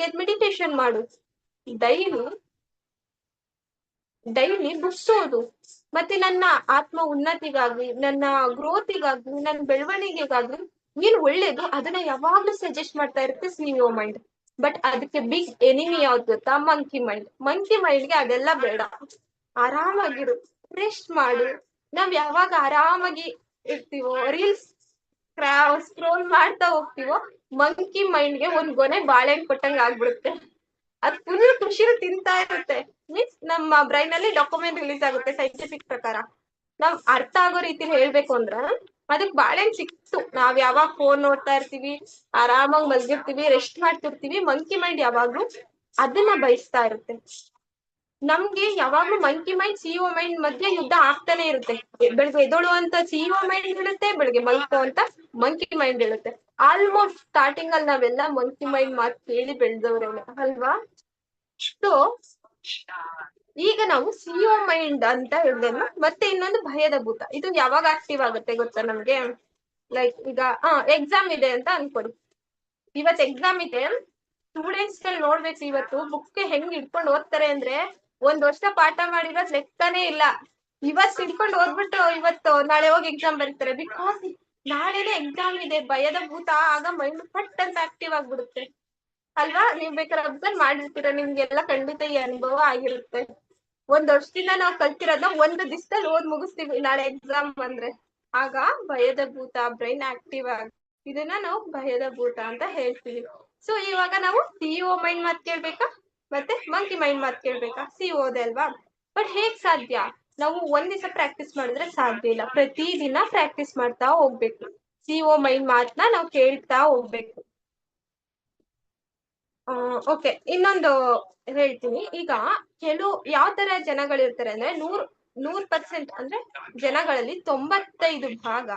ಬೆಳಗ್ಗೆ ಮೆಡಿಟೇಷನ್ ಮಾಡು. Daily daily books ಮತ್ತೆ ನನ್ನ ಆತ್ಮ ಉನ್ನತಿಗಾಗಿ, ನನ್ನ ಗ್ರೋತಿಗಾಗಿ ನನ್ನ ಬೆಳವಣಿಗೆಗಾಗಿ ಏನ್ ಒಳ್ಳೇದು. ಅದನ್ನ ಯಾವಾಗ್ಲೂ ಸಜೆಸ್ಟ್ ಮಾಡ್ತಾ ಇರುತ್ತೆ ಸ್ನೀಯೋ ಮೈಂಡ್ ಬಟ್ ಅದಕ್ಕೆ ಬಿಗ್ ಎನಿಮಿ ಯಾವ್ದು ಗೊತ್ತಾ? ಮಂಕಿ ಮೈಂಡ್ ಮಂಕಿ ಮೈಂಡ್ಗೆ ಅದೆಲ್ಲ ಬೇಡ. ಆರಾಮಾಗಿರು. ರೆಸ್ಟ್ ಮಾಡು. ನಾವ್ ಯಾವಾಗ ಆರಾಮಾಗಿ ಇರ್ತೀವೋ ರೀಲ್ಸ್ ಸ್ಕ್ರೋಲ್ ಮಾಡ್ತಾ ಹೋಗ್ತೀವೋ ಮಂಕಿ ಮೈಂಡ್ಗೆ ಒಂದ್ ಗೊನೆ ಬಾಳೆಹಣ್ಣು ಕೊಟ್ಟಂಗ್ ಆಗ್ಬಿಡುತ್ತೆ. ಅದ್ ಫುಲ್ ಖುಷಿರು ತಿಂತಾ ಇರುತ್ತೆ. ಮೀನ್ಸ್ ನಮ್ಮ ಬ್ರೈನ್ ಅಲ್ಲಿ ಡಾಕ್ಯುಮೆಂಟ್ ರಿಲೀಸ್ ಆಗುತ್ತೆ ಸೈಂಟಿಫಿಕ್ ಪ್ರಕಾರ. ನಾವ್ ಅರ್ಥ ಆಗೋ ರೀತಿಲಿ ಹೇಳ್ಬೇಕು ಅಂದ್ರ, ಅದಕ್ ಬಾಳೆಹಣ್ಣು ಸಿಕ್ತು. ನಾವ್ ಯಾವಾಗ ಫೋನ್ ನೋಡ್ತಾ ಇರ್ತೀವಿ, ಆರಾಮಾಗಿ ಮಲ್ಗಿರ್ತೀವಿ ರೆಸ್ಟ್ ಮಾಡ್ತಿರ್ತೀವಿ ಮಂಕಿ ಮೈಂಡ್ ಯಾವಾಗ್ಲೂ ಅದನ್ನ ಬಯಸ್ತಾ ಇರುತ್ತೆ. ನಮ್ಗೆ ಯಾವಾಗ್ಲೂ ಮಂಕಿ ಮೈಂಡ್ ಸಿಇಒ ಮೈಂಡ್ ಮಧ್ಯೆ ಯುದ್ಧ ಆಗ್ತಾನೆ ಇರುತ್ತೆ. ಬೆಳಗ್ಗೆ ಅಂತ ಸಿಇಒ ಮೈಂಡ್ ಹೇಳುತ್ತೆ ಬೆಳಗ್ಗೆ ಮಲ್ಕೋ ಅಂತ ಮಂಕಿ ಮೈಂಡ್ ಹೇಳುತ್ತೆ ಆಲ್ಮೋಸ್ಟ್ ಸ್ಟಾರ್ಟಿಂಗ್ ಅಲ್ಲಿ ನಾವೆಲ್ಲ ಮಂಕಿ ಮೈಂಡ್ ಮಾತು ಕೇಳಿ ಬೆಳೆದವ್ರೇನೆ, ಅಲ್ವಾ? ಸೊ ಈಗ ನಾವು ಸಿಒ ಮೈಂಡ್ ಅಂತ ಹೇಳಿದ್ನ ಮತ್ತೆ ಇನ್ನೊಂದು ಭಯದ ಭೂತ ಇದು ಯಾವಾಗ ಆಕ್ಟಿವ್ ಆಗುತ್ತೆ ಗೊತ್ತಾ ನಮ್ಗೆ? ಲೈಕ್ ಈಗ, ಆ ಎಕ್ಸಾಮ್ ಇದೆ ಅಂತ ಅನ್ಕೊಡಿ. ಇವತ್ ಎಕ್ಸಾಮ್ ಇದೆ. ಸ್ಟೂಡೆಂಟ್ಸ್ ನೋಡ್ಬೇಕು ಇವತ್ತು ಬುಕ್ ಹೆಂಗ್ ಇಟ್ಕೊಂಡು ಓದ್ತಾರೆ ಅಂದ್ರೆ ಒಂದ್ ವರ್ಷ ಪಾಠ ಮಾಡಿರೋದ್ ಲೆಕ್ಕನೇ ಇಲ್ಲ. ಇವತ್ ಹಿಡ್ಕೊಂಡು ಓದ್ಬಿಟ್ಟು ಇವತ್ತು ನಾಳೆ ಹೋಗಿ ಎಕ್ಸಾಮ್ ಬರೀತಾರೆ. ಬಿಕಾಸ್ ನಾಳೆನೆ ಎಕ್ಸಾಮ್ ಇದೆ, ಭಯದ ಭೂತ, ಆಗ ಮೈಂಡ್ ಫಟ್ ಅಂತ ಆಕ್ಟಿವ್ ಆಗ್ಬಿಡುತ್ತೆ. ಅಲ್ವಾ? ನೀವ್ ಬೇಕಾದ್ರೆ ಅಬ್ಸರ್ವ್ ಮಾಡಿರ್ತೀರ, ನಿಮ್ಗೆಲ್ಲ ಖಂಡಿತ ಈ ಅನುಭವ ಆಗಿರುತ್ತೆ. ಒಂದ್ ವರ್ಷದಿಂದ ನಾವ್ ಕಲ್ತಿರೋದ್ನ ಒಂದು ದಿವಸದಲ್ಲಿ ಓದ್ ಮುಗಿಸ್ತೀವಿ, ನಾಳೆ ಎಕ್ಸಾಮ್ ಬಂದ್ರೆ ಆಗ ಭಯದ ಭೂತ ಬ್ರೈನ್ ಆಕ್ಟಿವ್ ಆಗಿ, ಇದನ್ನ ನಾವು ಭಯದ ಭೂತ ಅಂತ ಹೇಳ್ತೀವಿ. ಸೊ ಇವಾಗ ನಾವು ಸಿಇಒ ಮೈಂಡ್ ಮಾತ್ ಕೇಳ್ಬೇಕಾ? ಮತ್ತೆ ಮಂಕಿ ಮೈಂಡ್ ಮಾತ್ ಕೇಳ್ಬೇಕಾ? ಸಿಇಒದೆ ಅಲ್ವಾ? ಬಟ್ ಹೇಗ್ ಸಾಧ್ಯ? ನಾವು ಒಂದ್ ದಿವಸ ಪ್ರಾಕ್ಟೀಸ್ ಮಾಡಿದ್ರೆ ಸಾಧ್ಯ ಇಲ್ಲ. ಪ್ರತಿ ದಿನ ಪ್ರಾಕ್ಟೀಸ್ ಮಾಡ್ತಾ ಹೋಗ್ಬೇಕು. ಸಿಒ ಮೈಂಡ್ ಮಾತ್ನ ನಾವು ಕೇಳ್ತಾ ಹೋಗ್ಬೇಕು. ಓಕೆ ಇನ್ನೊಂದು ಹೇಳ್ತೀನಿ. ಈಗ ಕೆಲವು ಯಾವ ತರ ಜನಗಳಿರ್ತಾರೆ ಅಂದ್ರೆ ನೂರ್ ನೂರ್ ಪರ್ಸೆಂಟ್ ಅಂದ್ರೆ ಜನಗಳಲ್ಲಿ ತೊಂಬತ್ತೈದು ಭಾಗ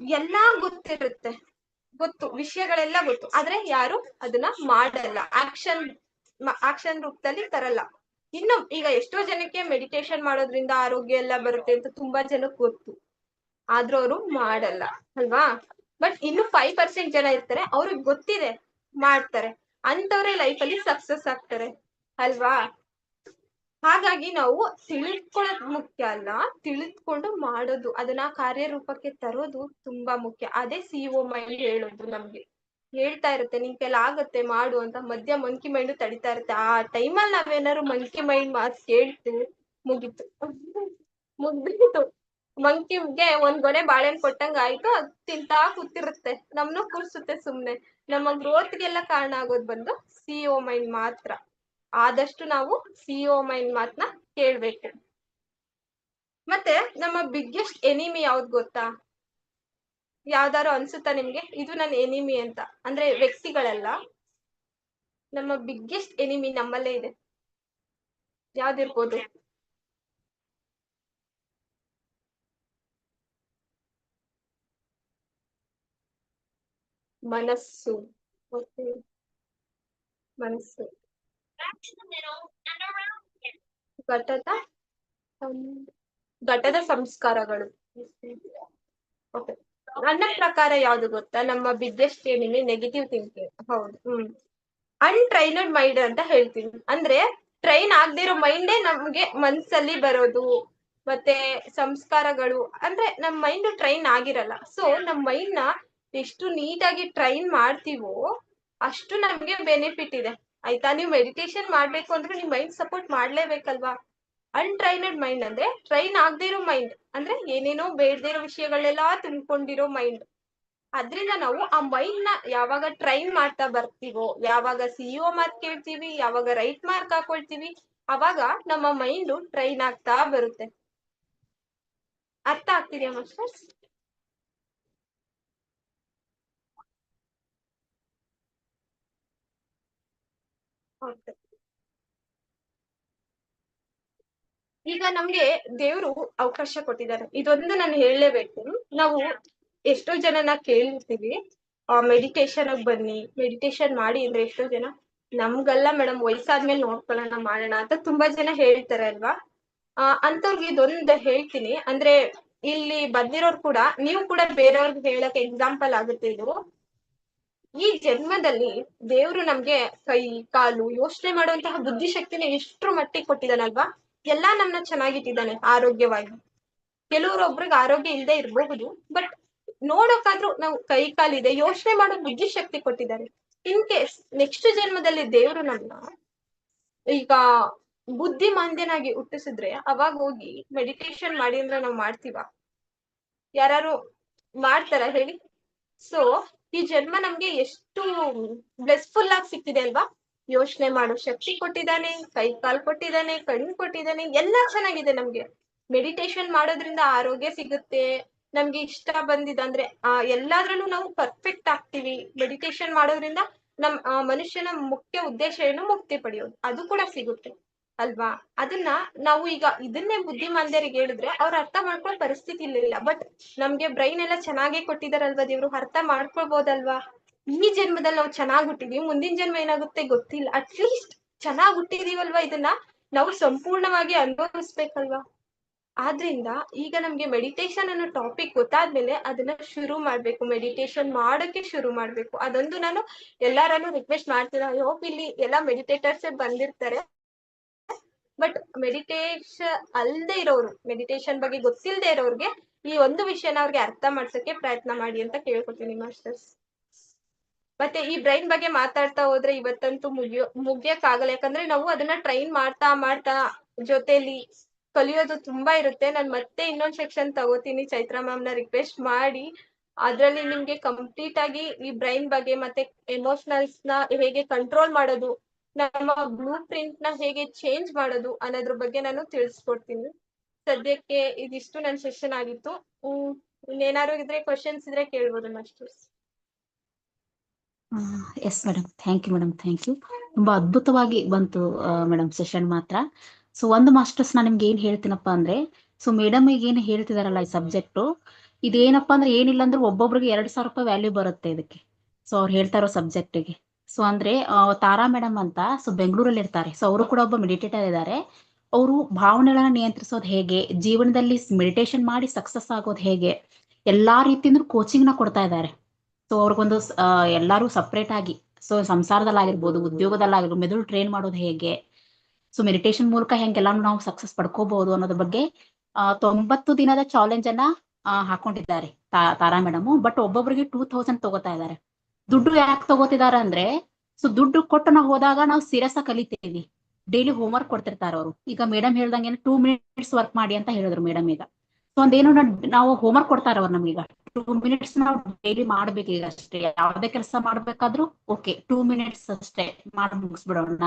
ಎಲ್ಲಾ ಗೊತ್ತಿರುತ್ತೆ. ಗೊತ್ತು, ವಿಷಯಗಳೆಲ್ಲ ಗೊತ್ತು. ಆದ್ರೆ ಯಾರು ಅದನ್ನ ಮಾಡಲ್ಲ. ಆಕ್ಷನ್ ಆಕ್ಷನ್ ರೂಪದಲ್ಲಿ ತರಲ್ಲ. ಇನ್ನು ಈಗ ಎಷ್ಟೋ ಜನಕ್ಕೆ ಮೆಡಿಟೇಷನ್ ಮಾಡೋದ್ರಿಂದ ಆರೋಗ್ಯ ಎಲ್ಲ ಬರುತ್ತೆ ಅಂತ ತುಂಬಾ ಜನಕ್ಕೆ ಗೊತ್ತು. ಆದ್ರೂ ಅವರು ಮಾಡಲ್ಲ, ಅಲ್ವಾ? ಬಟ್ ಇನ್ನು ಫೈವ್ ಪರ್ಸೆಂಟ್ ಜನ ಇರ್ತಾರೆ, ಅವ್ರಿಗೆ ಗೊತ್ತಿದೆ ಮಾಡ್ತಾರೆ. ಅಂತವ್ರೆ ಲೈಫ್ ಅಲ್ಲಿ ಸಕ್ಸಸ್ ಆಗ್ತಾರೆ, ಅಲ್ವಾ? ಹಾಗಾಗಿ ನಾವು ತಿಳಿದುಕೊಳ್ಳೋದು ಮುಖ್ಯ ಅಲ್ಲ ತಿಳಿದ್ಕೊಂಡು ಮಾಡೋದು, ಅದನ್ನ ಕಾರ್ಯರೂಪಕ್ಕೆ ತರೋದು ತುಂಬಾ ಮುಖ್ಯ. ಅದೇ ಸಿಇಒ ಮೈಂಡ್ ಹೇಳೋದು ನಮ್ಗೆ. ಹೇಳ್ತಾ ಇರುತ್ತೆ, ನಿನ್ ಕೈಲಿ ಆಗತ್ತೆ ಮಾಡು ಅಂತ ಮಧ್ಯ ಮಂಕಿ ಮೈಂಡ್ ತಡಿತಾ ಇರುತ್ತೆ. ಆ ಟೈಮಲ್ಲಿ ನಾವೇನಾದ್ರು ಮಂಕಿ ಮೈಂಡ್ ಮಾತು ಕೇಳ್ತು ಮುಗೀತು. ಮುಗ್ದಿತ್ತು ಮಂಕಿಗೆ ಒಂದ್ ಗೊನೆ ಬಾಳೆಹಣ್ಣು ಕೊಟ್ಟಂಗ ಆಯ್ತು, ಅದ್ ತಿಂತಾ ಕೂತಿರುತ್ತೆ. ನಮ್ನು ಕೂರ್ಸುತ್ತೆ ಸುಮ್ನೆ. ನಮ್ಮ ಗ್ರೋತ್ಗೆಲ್ಲ ಕಾರಣ ಆಗೋದ್ ಬಂದು ಸಿಇಒ ಮೈಂಡ್ ಮಾತ್ರ. ಆದಷ್ಟು ನಾವು ಸಿಇಒ ಮೈಂಡ್ ಮಾತ್ನ ಕೇಳ್ಬೇಕು. ಮತ್ತೆ ನಮ್ಮ ಬಿಗ್ಗೆಸ್ಟ್ ಎನಿಮಿ ಯಾವ್ದು ಗೊತ್ತಾ? ಯಾವ್ದಾರು ಅನ್ಸುತ್ತಾ ನಿಮ್ಗೆ? ಇದು ನನ್ನ ಎನಿಮಿ ಅಂತ. ಅಂದ್ರೆ ವ್ಯಕ್ತಿಗಳಲ್ಲ. ನಮ್ಮ ಬಿಗ್ಗೆಸ್ಟ್ ಎನಿಮಿ ನಮ್ಮಲ್ಲೇ ಇದೆ. ಯಾವ್ದಿರ್ಬೋದು? ಮನಸ್ಸು. ಮನಸ್ಸು. ಘಟದ ಘಟದ ಸಂಸ್ಕಾರಗಳು. ಓಕೆ. ನನ್ನ ಪ್ರಕಾರ ಯಾವ್ದು ಗೊತ್ತಾ? ನಮ್ಮ ಬಿಗ್ಗೆಸ್ಟ್ ಏನಿದೆ ನೆಗೆಟಿವ್ ಥಿಂಕಿಂಗ್ ಹೌದು, ಹ್ಮ್. ಅನ್ಟ್ರೈನಡ್ ಮೈಂಡ್ ಅಂತ ಹೇಳ್ತೀನಿ. ಅಂದ್ರೆ ಟ್ರೈನ್ ಆಗದೆ ಇರೋ ಮೈಂಡೇ ನಮ್ಗೆ ಮನ್ಸಲ್ಲಿ ಬರೋದು, ಮತ್ತೆ ಸಂಸ್ಕಾರಗಳು, ಅಂದ್ರೆ ನಮ್ ಮೈಂಡ್ ಟ್ರೈನ್ ಆಗಿರಲ್ಲ. ಸೊ ನಮ್ ಮೈಂಡ್ನ ಎಷ್ಟು ನೀಟಾಗಿ ಟ್ರೈನ್ ಮಾಡ್ತೀವೋ ಅಷ್ಟು ನಮ್ಗೆ ಬೆನಿಫಿಟ್ ಇದೆ. ಆಯ್ತಾ? ನೀವು ಮೆಡಿಟೇಷನ್ ಮಾಡ್ಬೇಕು ಅಂದ್ರೆ ನಿಮ್ ಮೈಂಡ್ ಸಪೋರ್ಟ್ ಮಾಡ್ಲೇಬೇಕಲ್ವಾ? ಅನ್ಟ್ರೈನಡ್ ಮೈಂಡ್ ಅಂದ್ರೆ ಟ್ರೈನ್ ಆಗದೆ ಇರೋ ಮೈಂಡ್ ಅಂದ್ರೆ ಏನೇನೋ ಬೇಡದೇ ಇರೋ ವಿಷಯಗಳೆಲ್ಲ ತುಂಬಿಕೊಂಡಿರೋ ಮೈಂಡ್ ಅದ್ರಿಂದ ನಾವು ಆ ಮೈಂಡ್ನ ಯಾವಾಗ ಟ್ರೈನ್ ಮಾಡ್ತಾ ಬರ್ತೀವೋ, ಯಾವಾಗ ಸಿಇಒ ಮಾರ್ಕ್ ಕೇಳ್ತೀವಿ, ಯಾವಾಗ ರೈಟ್ ಮಾರ್ಕ್ ಹಾಕೊಳ್ತೀವಿ, ಅವಾಗ ನಮ್ಮ ಮೈಂಡ್ ಟ್ರೈನ್ ಆಗ್ತಾ ಬರುತ್ತೆ. ಅರ್ಥ ಆಗ್ತಿದೆಯಾ ಮಾಸ್ಟರ್ಸ್? ಓಕೆ ಈಗ ನಮ್ಗೆ ದೇವ್ರು ಅವಕಾಶ ಕೊಟ್ಟಿದ್ದಾರೆ. ಇದೊಂದು ನಾನು ಹೇಳಲೇಬೇಕು. ನಾವು ಎಷ್ಟೋ ಜನನ ಕೇಳಿರ್ತೀವಿ. ಮೆಡಿಟೇಷನ್ ಬನ್ನಿ. ಮೆಡಿಟೇಷನ್ ಮಾಡಿ ಅಂದ್ರೆ ಎಷ್ಟೋ ಜನ ನಮ್ಗಲ್ಲ ಮೇಡಮ್ ವಯಸ್ಸಾದ್ಮೇಲೆ ನೋಡ್ಕೊಳ್ಳೋಣ ಮಾಡೋಣ ಅಂತ ತುಂಬಾ ಜನ ಹೇಳ್ತಾರೆ ಅಲ್ವಾ? ಆ ಅಂತವ್ರಿಗೆ ಇದೊಂದು ಹೇಳ್ತೀನಿ. ಅಂದ್ರೆ ಇಲ್ಲಿ ಬಂದಿರೋರು ಕೂಡ, ನೀವು ಕೂಡ ಬೇರೆಯವ್ರಿಗೆ ಹೇಳಕ್ ಎಕ್ಸಾಂಪಲ್ ಆಗುತ್ತೆ ಇದು. ಈ ಜನ್ಮದಲ್ಲಿ ದೇವ್ರು ನಮ್ಗೆ ಕೈ, ಕಾಲು ಯೋಚನೆ ಮಾಡುವಂತಹ ಬುದ್ಧಿಶಕ್ತಿನ ಎಷ್ಟ್ರ ಮಟ್ಟಿಗೆ ಕೊಟ್ಟಿದಾನಲ್ವಾ ಎಲ್ಲಾ ನಮ್ನ ಚೆನ್ನಾಗಿಟ್ಟಿದ್ದಾನೆ ಆರೋಗ್ಯವಾಗಿ. ಕೆಲವ್ರೊಬ್ರಿಗೆ ಆರೋಗ್ಯ ಇಲ್ಲದೆ ಇರಬಹುದು ಬಟ್ ನೋಡೋಕಾದ್ರೂ ನಾವು ಕೈ ಕಾಲಿದೆ ಯೋಚನೆ ಮಾಡೋ ಬುದ್ಧಿಶಕ್ತಿ ಕೊಟ್ಟಿದ್ದಾರೆ. ಇನ್ ಕೇಸ್ ನೆಕ್ಸ್ಟ್ ಜನ್ಮದಲ್ಲಿ ದೇವ್ರು ನಮ್ನ ಈಗ ಬುದ್ಧಿ ಮಾಂದ್ಯನಾಗಿ ಹುಟ್ಟಿಸಿದ್ರೆ ಅವಾಗ ಹೋಗಿ ಮೆಡಿಟೇಷನ್ ಮಾಡಿ ಅಂದ್ರೆ ನಾವ್ ಮಾಡ್ತೀವ? ಯಾರು ಮಾಡ್ತಾರ ಹೇಳಿ? ಸೊ ಈ ಜನ್ಮ ನಮ್ಗೆ ಎಷ್ಟು ಬ್ಲೆಸ್ಫುಲ್ ಆಗಿ ಸಿಕ್ತಿದೆ ಅಲ್ವಾ? ಯೋಚನೆ ಮಾಡೋ. ಶಕ್ತಿ ಕೊಟ್ಟಿದ್ದಾನೆ, ಕೈ ಕಾಲ್ ಕೊಟ್ಟಿದ್ದಾನೆ, ಕಣ್ಣು ಕೊಟ್ಟಿದ್ದಾನೆ, ಎಲ್ಲ ಚೆನ್ನಾಗಿದೆ ನಮ್ಗೆ. ಮೆಡಿಟೇಷನ್ ಮಾಡೋದ್ರಿಂದ ಆರೋಗ್ಯ ಸಿಗುತ್ತೆ. ನಮ್ಗೆ ಇಷ್ಟ ಬಂದಿದೆ ಅಂದ್ರೆ, ಆ, ಎಲ್ಲಾದ್ರಲ್ಲೂ ನಾವು ಪರ್ಫೆಕ್ಟ್ ಆಗ್ತೀವಿ. ಮೆಡಿಟೇಷನ್ ಮಾಡೋದ್ರಿಂದ ನಮ್ ಮನುಷ್ಯನ ಮುಖ್ಯ ಉದ್ದೇಶ ಏನು? ಮುಕ್ತಿ ಪಡೆಯೋದು. ಅದು ಕೂಡ ಸಿಗುತ್ತೆ. ಅಲ್ವಾ? ಅದನ್ನ ನಾವು ಈಗ ಇದನ್ನೇ ಬುದ್ಧಿಮಾಂದ್ಯರಿಗೆ ಹೇಳಿದ್ರೆ ಅವ್ರ ಅರ್ಥ ಮಾಡ್ಕೊಳ್ಳೋ ಪರಿಸ್ಥಿತಿ ಇರ್ಲಿಲ್ಲ. ಬಟ್ ನಮ್ಗೆ ಬ್ರೈನ್ ಎಲ್ಲ ಚೆನ್ನಾಗೇ ಕೊಟ್ಟಿದಾರಲ್ವಾ ದೇವ್ರು? ಅರ್ಥ ಮಾಡ್ಕೊಳ್ಬೋದಲ್ವಾ? ಈ ಜನ್ಮದಲ್ಲಿ ನಾವು ಚೆನ್ನಾಗ್ ಹುಟ್ಟಿದೀವಿ, ಮುಂದಿನ ಜನ್ಮ ಏನಾಗುತ್ತೆ ಗೊತ್ತಿಲ್ಲ. ಅಟ್ಲೀಸ್ಟ್ ಚೆನ್ನಾಗ್ ಹುಟ್ಟಿದೀವಲ್ವಾ ಇದನ್ನ? ನಾವು ಸಂಪೂರ್ಣವಾಗಿ ಅನುಭವಿಸ್ಬೇಕಲ್ವಾ? ಆದ್ರಿಂದ ಈಗ ನಮ್ಗೆ ಮೆಡಿಟೇಷನ್ ಅನ್ನೋ ಟಾಪಿಕ್ ಗೊತ್ತಾದ್ಮೇಲೆ ಅದನ್ನ ಶುರು ಮಾಡ್ಬೇಕು. ಮೆಡಿಟೇಷನ್ ಮಾಡೋಕೆ ಶುರು ಮಾಡ್ಬೇಕು. ಅದೊಂದು ನಾನು ಎಲ್ಲಾರನ್ನು ರಿಕ್ವೆಸ್ಟ್ ಮಾಡ್ತೀನಿ. ಐ ಹೋಪ್ ಇಲ್ಲಿ ಎಲ್ಲಾ ಮೆಡಿಟೇಟರ್ಸ್ ಬಂದಿರ್ತಾರೆ. ಬಟ್ ಮೆಡಿಟೇಷನ್ ಅಲ್ಲದೆ ಇರೋರು ಮೆಡಿಟೇಷನ್ ಬಗ್ಗೆ ಗೊತ್ತಿಲ್ಲದೆ ಇರೋರ್ಗೆ ಈ ಒಂದು ವಿಷಯನ ಅವ್ರಿಗೆ ಅರ್ಥ ಮಾಡ್ಸಕ್ಕೆ ಪ್ರಯತ್ನ ಮಾಡಿ ಅಂತ ಕೇಳ್ಕೊತೀನಿ ಮಾಸ್ಟರ್ಸ್. ಮತ್ತೆ ಈ ಬ್ರೈನ್ ಬಗ್ಗೆ ಮಾತಾಡ್ತಾ ಹೋದ್ರೆ ಇವತ್ತಂತೂ ಮುಗಿಯೋ ಮುಗಿಯಕ್ ಯಾಕಂದ್ರೆ ನಾವು ಅದನ್ನ ಟ್ರೈನ್ ಮಾಡ್ತಾ ಮಾಡ್ತಾ ಜೊತೆಲಿ ಕಲಿಯೋದು ತುಂಬಾ ಇರುತ್ತೆ. ನಾನ್ ಮತ್ತೆ ಇನ್ನೊಂದ್ ಸೆಕ್ಷನ್ ತಗೋತೀನಿ. ಚೈತ್ರಾ ಮ್ಯಾಮ್ನ ರಿಕ್ವೆಸ್ಟ್ ಮಾಡಿ. ಅದ್ರಲ್ಲಿ ನಿಮ್ಗೆ ಕಂಪ್ಲೀಟ್ ಆಗಿ ಈ ಬ್ರೈನ್ ಬಗ್ಗೆ ಮತ್ತೆ ಎಮೋಷನಲ್ಸ್ನ ಹೇಗೆ ಕಂಟ್ರೋಲ್ ಮಾಡೋದು, ನಮ್ಮ ಬ್ಲೂ ಪ್ರಿಂಟ್ನ ಹೇಗೆ ಚೇಂಜ್ ಮಾಡೋದು ಅನ್ನೋದ್ರ ಬಗ್ಗೆ ನಾನು ತಿಳಿಸ್ಕೊಡ್ತೀನಿ. ಸದ್ಯಕ್ಕೆ ಇದಿಷ್ಟು ನನ್ನ ಸೆಷನ್ ಆಗಿತ್ತು. ಇನ್ನೇನಾದ್ರು ಇದ್ರೆ ಕ್ವಶನ್ಸ್ ಇದ್ರೆ ಕೇಳ್ಬೋದು masters yes madam thank you madam thank you ತುಂಬಾ ಅದ್ಭುತವಾಗಿ ಬಂತು ಮೇಡಮ್ ಸೆಷನ್ ಮಾತ್ರ. ಸೊ ಒಂದು ಮಾಸ್ಟರ್ಸ್ ನಾನು ನಿಮ್ಗೆ ಏನ್ ಹೇಳ್ತೀನಪ್ಪ ಅಂದ್ರೆ ಸೊ ಮೇಡಮ್ ಈಗ ಏನ್ ಹೇಳ್ತಿದಾರಲ್ಲ ಈ ಸಬ್ಜೆಕ್ಟ್ ಇದೇನಪ್ಪ ಅಂದ್ರೆ ಏನಿಲ್ಲ ಅಂದ್ರೆ ಒಬ್ಬೊಬ್ರಿಗೆ ಎರಡ್ ಸಾವಿರ ರೂಪಾಯಿ ವ್ಯಾಲ್ಯೂ ಬರುತ್ತೆ ಇದಕ್ಕೆ. ಸೊ ಅವ್ರು ಹೇಳ್ತಾ ಇರೋ ಸಬ್ಜೆಕ್ಟಿಗೆ ಸೊ ಅಂದ್ರೆ ತಾರಾ ಮೇಡಮ್ ಅಂತ ಸೊ ಬೆಂಗಳೂರಲ್ಲಿ ಇರ್ತಾರೆ. ಸೊ ಅವರು ಕೂಡ ಒಬ್ಬ ಮೆಡಿಟೇಟರ್ ಇದ್ದಾರೆ ಅವರು ಭಾವನೆಗಳನ್ನ ನಿಯಂತ್ರಿಸೋದು ಹೇಗೆ, ಜೀವನದಲ್ಲಿ ಮೆಡಿಟೇಷನ್ ಮಾಡಿ ಸಕ್ಸಸ್ ಆಗೋದು ಹೇಗೆ, ಎಲ್ಲಾ ರೀತಿಯಿಂದ ಕೋಚಿಂಗ್ನ ಕೊಡ್ತಾ ಇದ್ದಾರೆ. ಸೊ ಅವ್ರಿಗೊಂದು ಎಲ್ಲರೂ ಸಪ್ರೇಟ್ ಆಗಿ ಸೊ ಸಂಸಾರದಲ್ಲಾಗಿರ್ಬೋದು, ಉದ್ಯೋಗದಲ್ಲಾಗಿರ್ಬೋದು, ಮೆದುಳು ಟ್ರೈನ್ ಮಾಡೋದು ಹೇಗೆ? ಸೊ ಮೆಡಿಟೇಷನ್ ಮೂಲಕ ಹೆಂಗೆಲ್ಲಾನು ನಾವು ಸಕ್ಸಸ್ ಪಡ್ಕೋಬಹುದು ಅನ್ನೋದ್ರ ಬಗ್ಗೆ ತೊಂಬತ್ತು ದಿನದ ಚಾಲೆಂಜ್ ಅನ್ನ ಹಾಕೊಂಡಿದ್ದಾರೆ ತಾರಾ ಮೇಡಮ್. ಬಟ್ ಒಬ್ಬೊಬ್ಬರಿಗೆ ಟೂ ತೌಸಂಡ್ ತಗೋತಾ ಇದ್ದಾರೆ. ದುಡ್ಡು ಯಾಕೆ ತಗೋತಿದ್ದಾರೆ ಅಂದ್ರೆ, ಸೊ ದುಡ್ಡು ಕೊಟ್ಟು ನಾವು ಹೋದಾಗ ನಾವು ಸೀರಿಯಸ್ ಆಗಿ ಕಲಿತೀವಿ. ಡೈಲಿ ಹೋಮ್ ವರ್ಕ್ ಕೊಡ್ತಿರ್ತಾರ ಅವರು. ಈಗ ಮೇಡಮ್ ಹೇಳ್ದಂಗೆ ಟೂ ಮಿನಿಟ್ಸ್ ವರ್ಕ್ ಮಾಡಿ ಅಂತ ಹೇಳಿದ್ರು ಮೇಡಮ್ ಈಗ. ಒಂದೇನು ನಾವ್- ನಾವು ಹೋಮ್ ವರ್ಕ್ ಕೊಡ್ತಾರ ಅವ್ರು ನಮಗೀಗ. ಟೂ ಮಿನಿಟ್ಸ್ ನಾವು ಡೈಲಿ ಮಾಡ್ಬೇಕು ಈಗ ಅಷ್ಟೇ. ಯಾವ್ದೇ ಕೆಲಸ ಮಾಡ್ಬೇಕಾದ್ರೂ ಓಕೆ ಟೂ ಮಿನಿಟ್ಸ್ ಅಷ್ಟೇ ಮಾಡಿ ಮುಗಿಸ್ಬಿಡೋಣ.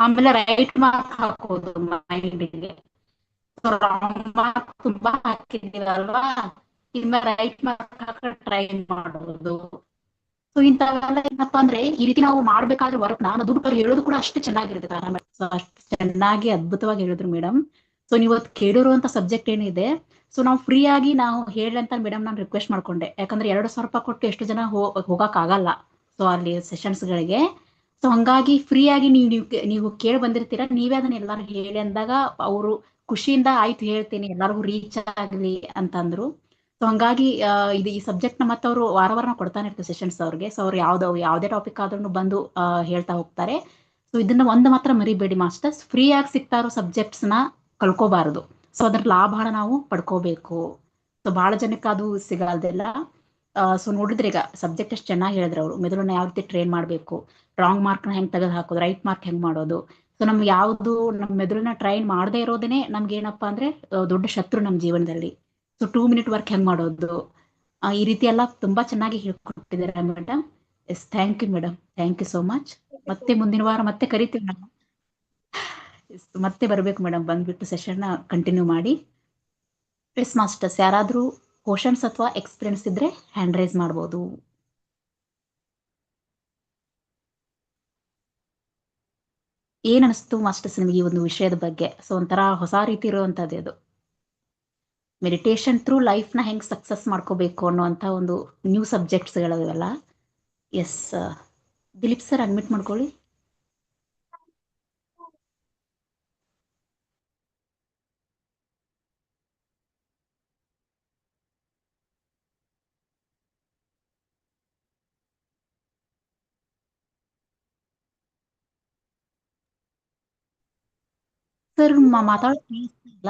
ಆಮೇಲೆ ರೈಟ್ ಮಾರ್ಕ್ ಹಾಕೋದು ಮೈಂಡಿಗೆ ಮಾರ್ಕ್ ತುಂಬಾ ಹಾಕಿದ್ದೀವಲ್ವಾ? ಇನ್ನ ರೈಟ್ ಮಾರ್ಕ್ ಹಾಕ ಟ್ರೈ ಮಾಡೋದು. ಸೊ ಇಂಥವೆಲ್ಲ ಏನಪ್ಪಾ ಅಂದ್ರೆ ಈ ರೀತಿ ನಾವು ಮಾಡ್ಬೇಕಾದ್ರೆ ವರ್ಕ್ ನಾನು ದುಡ್ಡು ಹೇಳೋದು ಕೂಡ ಅಷ್ಟು ಚೆನ್ನಾಗಿರುತ್ತೆ. ಚೆನ್ನಾಗಿ ಅದ್ಭುತವಾಗಿ ಹೇಳಿದ್ರು ಮೇಡಮ್ ಸೊ ನೀವು ಇವತ್ತು ಕೇಳಿರುವಂತ ಸಬ್ಜೆಕ್ಟ್ ಏನಿದೆ? ಸೊ ನಾವು ಫ್ರೀ ಆಗಿ ನಾವು ಹೇಳಿ ಅಂತ ಮೇಡಮ್ ನಾನು ರಿಕ್ವೆಸ್ಟ್ ಮಾಡ್ಕೊಂಡೆ. ಯಾಕಂದ್ರೆ ಎರಡು ಸಾವಿರ ರೂಪಾಯಿ ಕೊಟ್ಟು ಎಷ್ಟು ಜನ ಹೋಗಕ್ ಆಗಲ್ಲ ಸೊ ಅಲ್ಲಿ ಸೆಷನ್ಸ್ ಗಳಿಗೆ. ಸೊ ಹಂಗಾಗಿ ಫ್ರೀ ಆಗಿ ನೀವು ನೀವು ನೀವು ಕೇಳಿ ಬಂದಿರ್ತೀರಾ? ನೀವೇ ಅದನ್ನ ಎಲ್ಲಾರು ಹೇಳಿ ಅಂದಾಗ ಅವರು ಖುಷಿಯಿಂದ ಆಯ್ತು ಹೇಳ್ತೀನಿ, ಎಲ್ಲರಿಗೂ ರೀಚ್ ಆಗ್ಲಿ ಅಂತಂದ್ರು. ಸೊ ಹಂಗಾಗಿ ಇದು ಈ ಸಬ್ಜೆಕ್ಟ್ನ ಮತ್ತೆ ಅವರು ವಾರ ವಾರ ಕೊಡ್ತಾನೆ ಇರ್ತಾರೆ ಸೆಷನ್ಸ್ ಅವ್ರಿಗೆ. ಸೊ ಅವ್ರು ಯಾವ್ದು, ಯಾವ್ದೇ ಟಾಪಿಕ್ ಆದ್ರೂ ಬಂದು ಹೇಳ್ತಾ ಹೋಗ್ತಾರೆ. ಸೊ ಇದನ್ನ ಒಂದು ಮಾತ್ರ ಮರಿಬೇಡಿ ಮಾಸ್ಟರ್ಸ್. ಫ್ರೀ ಆಗಿ ಸಿಗ್ತಾ ಇರೋ ಸಬ್ಜೆಕ್ಟ್ಸ್ನ ಕಳ್ಕೋಬಾರದು. ಸೊ ಅದ್ರ ಲಾಭನ ನಾವು ಪಡ್ಕೋಬೇಕು. ಸೊ ಬಹಳ ಜನಕ್ಕೆ ಅದು ಸಿಗಲ್ದಿಲ್ಲ. ಸೊ ನೋಡಿದ್ರೆ ಈಗ ಸಬ್ಜೆಕ್ಟ್ ಎಷ್ಟು ಚೆನ್ನಾಗಿ ಹೇಳಿದ್ರು ಅವರು. ಮೆದುಳನ್ನ ಯಾವ ರೀತಿ ಟ್ರೈನ್ ಮಾಡಬೇಕು? ರಾಂಗ್ ಮಾರ್ಕ್ನ ಹೆಂಗ್ ತೆಗೆದು ಹಾಕೋದು? ರೈಟ್ ಮಾರ್ಕ್ ಹೆಂಗ್ ಮಾಡೋದು? ಸೊ ನಮ್ಗೆ ಯಾವ್ದು ನಮ್ಮ ಮೆದುಳನ್ನ ಟ್ರೈನ್ ಮಾಡದೇ ಇರೋದೇನೆ ನಮ್ಗೆ ಏನಪ್ಪಾ ಅಂದ್ರೆ ದೊಡ್ಡ ಶತ್ರು ನಮ್ಮ ಜೀವನದಲ್ಲಿ. ಸೊ ಟೂ ಮಿನಿಟ್ ವರ್ಕ್ ಹೆಂಗ್ ಮಾಡೋದು? ಈ ರೀತಿ ಎಲ್ಲ ತುಂಬಾ ಚೆನ್ನಾಗಿ ಹೇಳ್ಕೊಟ್ಟಿದ್ದಾರೆ madam yes thank you madam thank you so much ಮತ್ತೆ ಮುಂದಿನ ವಾರ ಮತ್ತೆ ಕರಿತೀವಿ ಮೇಡಮ್ ಮತ್ತೆ ಬರ್ಬೇಕು ಮೇಡಮ್. ಬಂದ್ಬಿಟ್ಟು ಸೆಷನ್ ಕಂಟಿನ್ಯೂ ಮಾಡಿ. ಎಸ್ ಮಾಸ್ಟರ್ಸ್ ಯಾರಾದ್ರೂ ಕ್ವಶನ್ಸ್ ಅಥವಾ ಎಕ್ಸ್ಪೀರಿಯನ್ಸ್ ಇದ್ರೆ ಹ್ಯಾಂಡ್ ರೈಸ್ ಮಾಡ್ಬೋದು. ಏನ್ ಅನಿಸ್ತು ಮಾಸ್ಟರ್ಸ್ ನಿಮಗೆ ಈ ಒಂದು ವಿಷಯದ ಬಗ್ಗೆ? ಸೊ ಒಂಥರ ಹೊಸ ರೀತಿ ಇರುವಂತದ್ದು ಅದು. ಮೆಡಿಟೇಷನ್ ಥ್ರೂ ಲೈಫ್ನ ಹೆಂಗ್ ಸಕ್ಸಸ್ ಮಾಡ್ಕೋಬೇಕು ಅನ್ನುವಂತ ಒಂದು ನ್ಯೂ ಸಬ್ಜೆಕ್ಟ್ಸ್ ಗಳಿವೆಲ್ಲ. ಎಸ್ ದಿಲೀಪ್ ಸರ್ ಅಡ್ಮಿಟ್ ಮಾಡ್ಕೊಳ್ಳಿ. ಸರ್ ಕೇಳಿಸ್ತಾ ಇಲ್ಲ.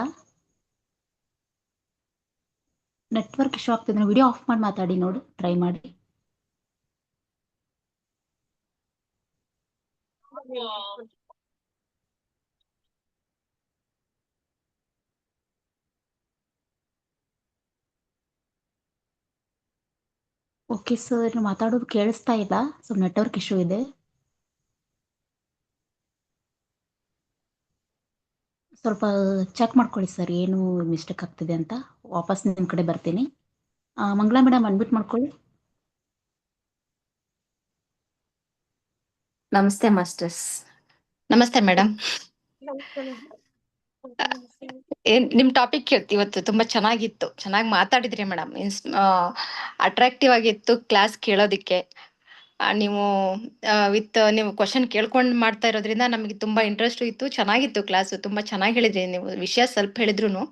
ನೆಟ್ವರ್ಕ್ ಇಶ್ಯೂ ಆಗ್ತಿದ್ರೆ ವಿಡಿಯೋ ಆಫ್ ಮಾಡಿ ಮಾತಾಡಿ ನೋಡಿ ಟ್ರೈ ಮಾಡಿ. ಓಕೆ ಸರ್ ಮಾತಾಡೋದು ಕೇಳಿಸ್ತಾ ಇಲ್ಲ. ಸೊ ನೆಟ್ವರ್ಕ್ ಇಶ್ಯೂ ಇದೆ. ಸ್ವಲ್ಪ ಚೆಕ್ ಮಾಡ್ಕೊಳ್ಳಿ ಸರ್ ಏನು ಮಿಸ್ಟೇಕ್ ಆಗ್ತಿದೆ ಅಂತ. ವಾಪಸ್ ನಿಮ್ಮ ಕಡೆ ಬರ್ತೀನಿ. ಆ, ಮಂಗಳಾ ಮೇಡಮ್ ಅನ್ಬಿಟ್ ಮಾಡ್ಕೊಳ್ಳಿ. ನಮಸ್ತೆ ಮಾಸ್ಟರ್ಸ್. ನಮಸ್ತೆ ಮೇಡಮ್ ನಿಮ್ ಟಾಪಿಕ್ ಕೇಳ್ತಿ ಇವತ್ತು ತುಂಬಾ ಚೆನ್ನಾಗಿತ್ತು. ಚೆನ್ನಾಗಿ ಮಾತಾಡಿದ್ರಿ ಮೇಡಮ್ ಅಟ್ರಾಕ್ಟಿವ್ ಆಗಿತ್ತು ಕ್ಲಾಸ್ ಕೇಳೋದಿಕ್ಕೆ. ನೀವು ವಿತ್ ನೀವು ಕ್ವಶನ್ ಕೇಳ್ಕೊಂಡ್ ಮಾಡ್ತಾ ಇರೋದ್ರಿಂದ ನಮಗೆ ತುಂಬಾ ಇಂಟ್ರೆಸ್ಟ್ ಇತ್ತು. ಚೆನ್ನಾಗಿತ್ತು ಕ್ಲಾಸ್ ತುಂಬಾ ಚೆನ್ನಾಗಿ ಹೇಳಿದ್ರಿ ನೀವು. ವಿಷಯ ಸ್ವಲ್ಪ ಹೇಳಿದ್ರು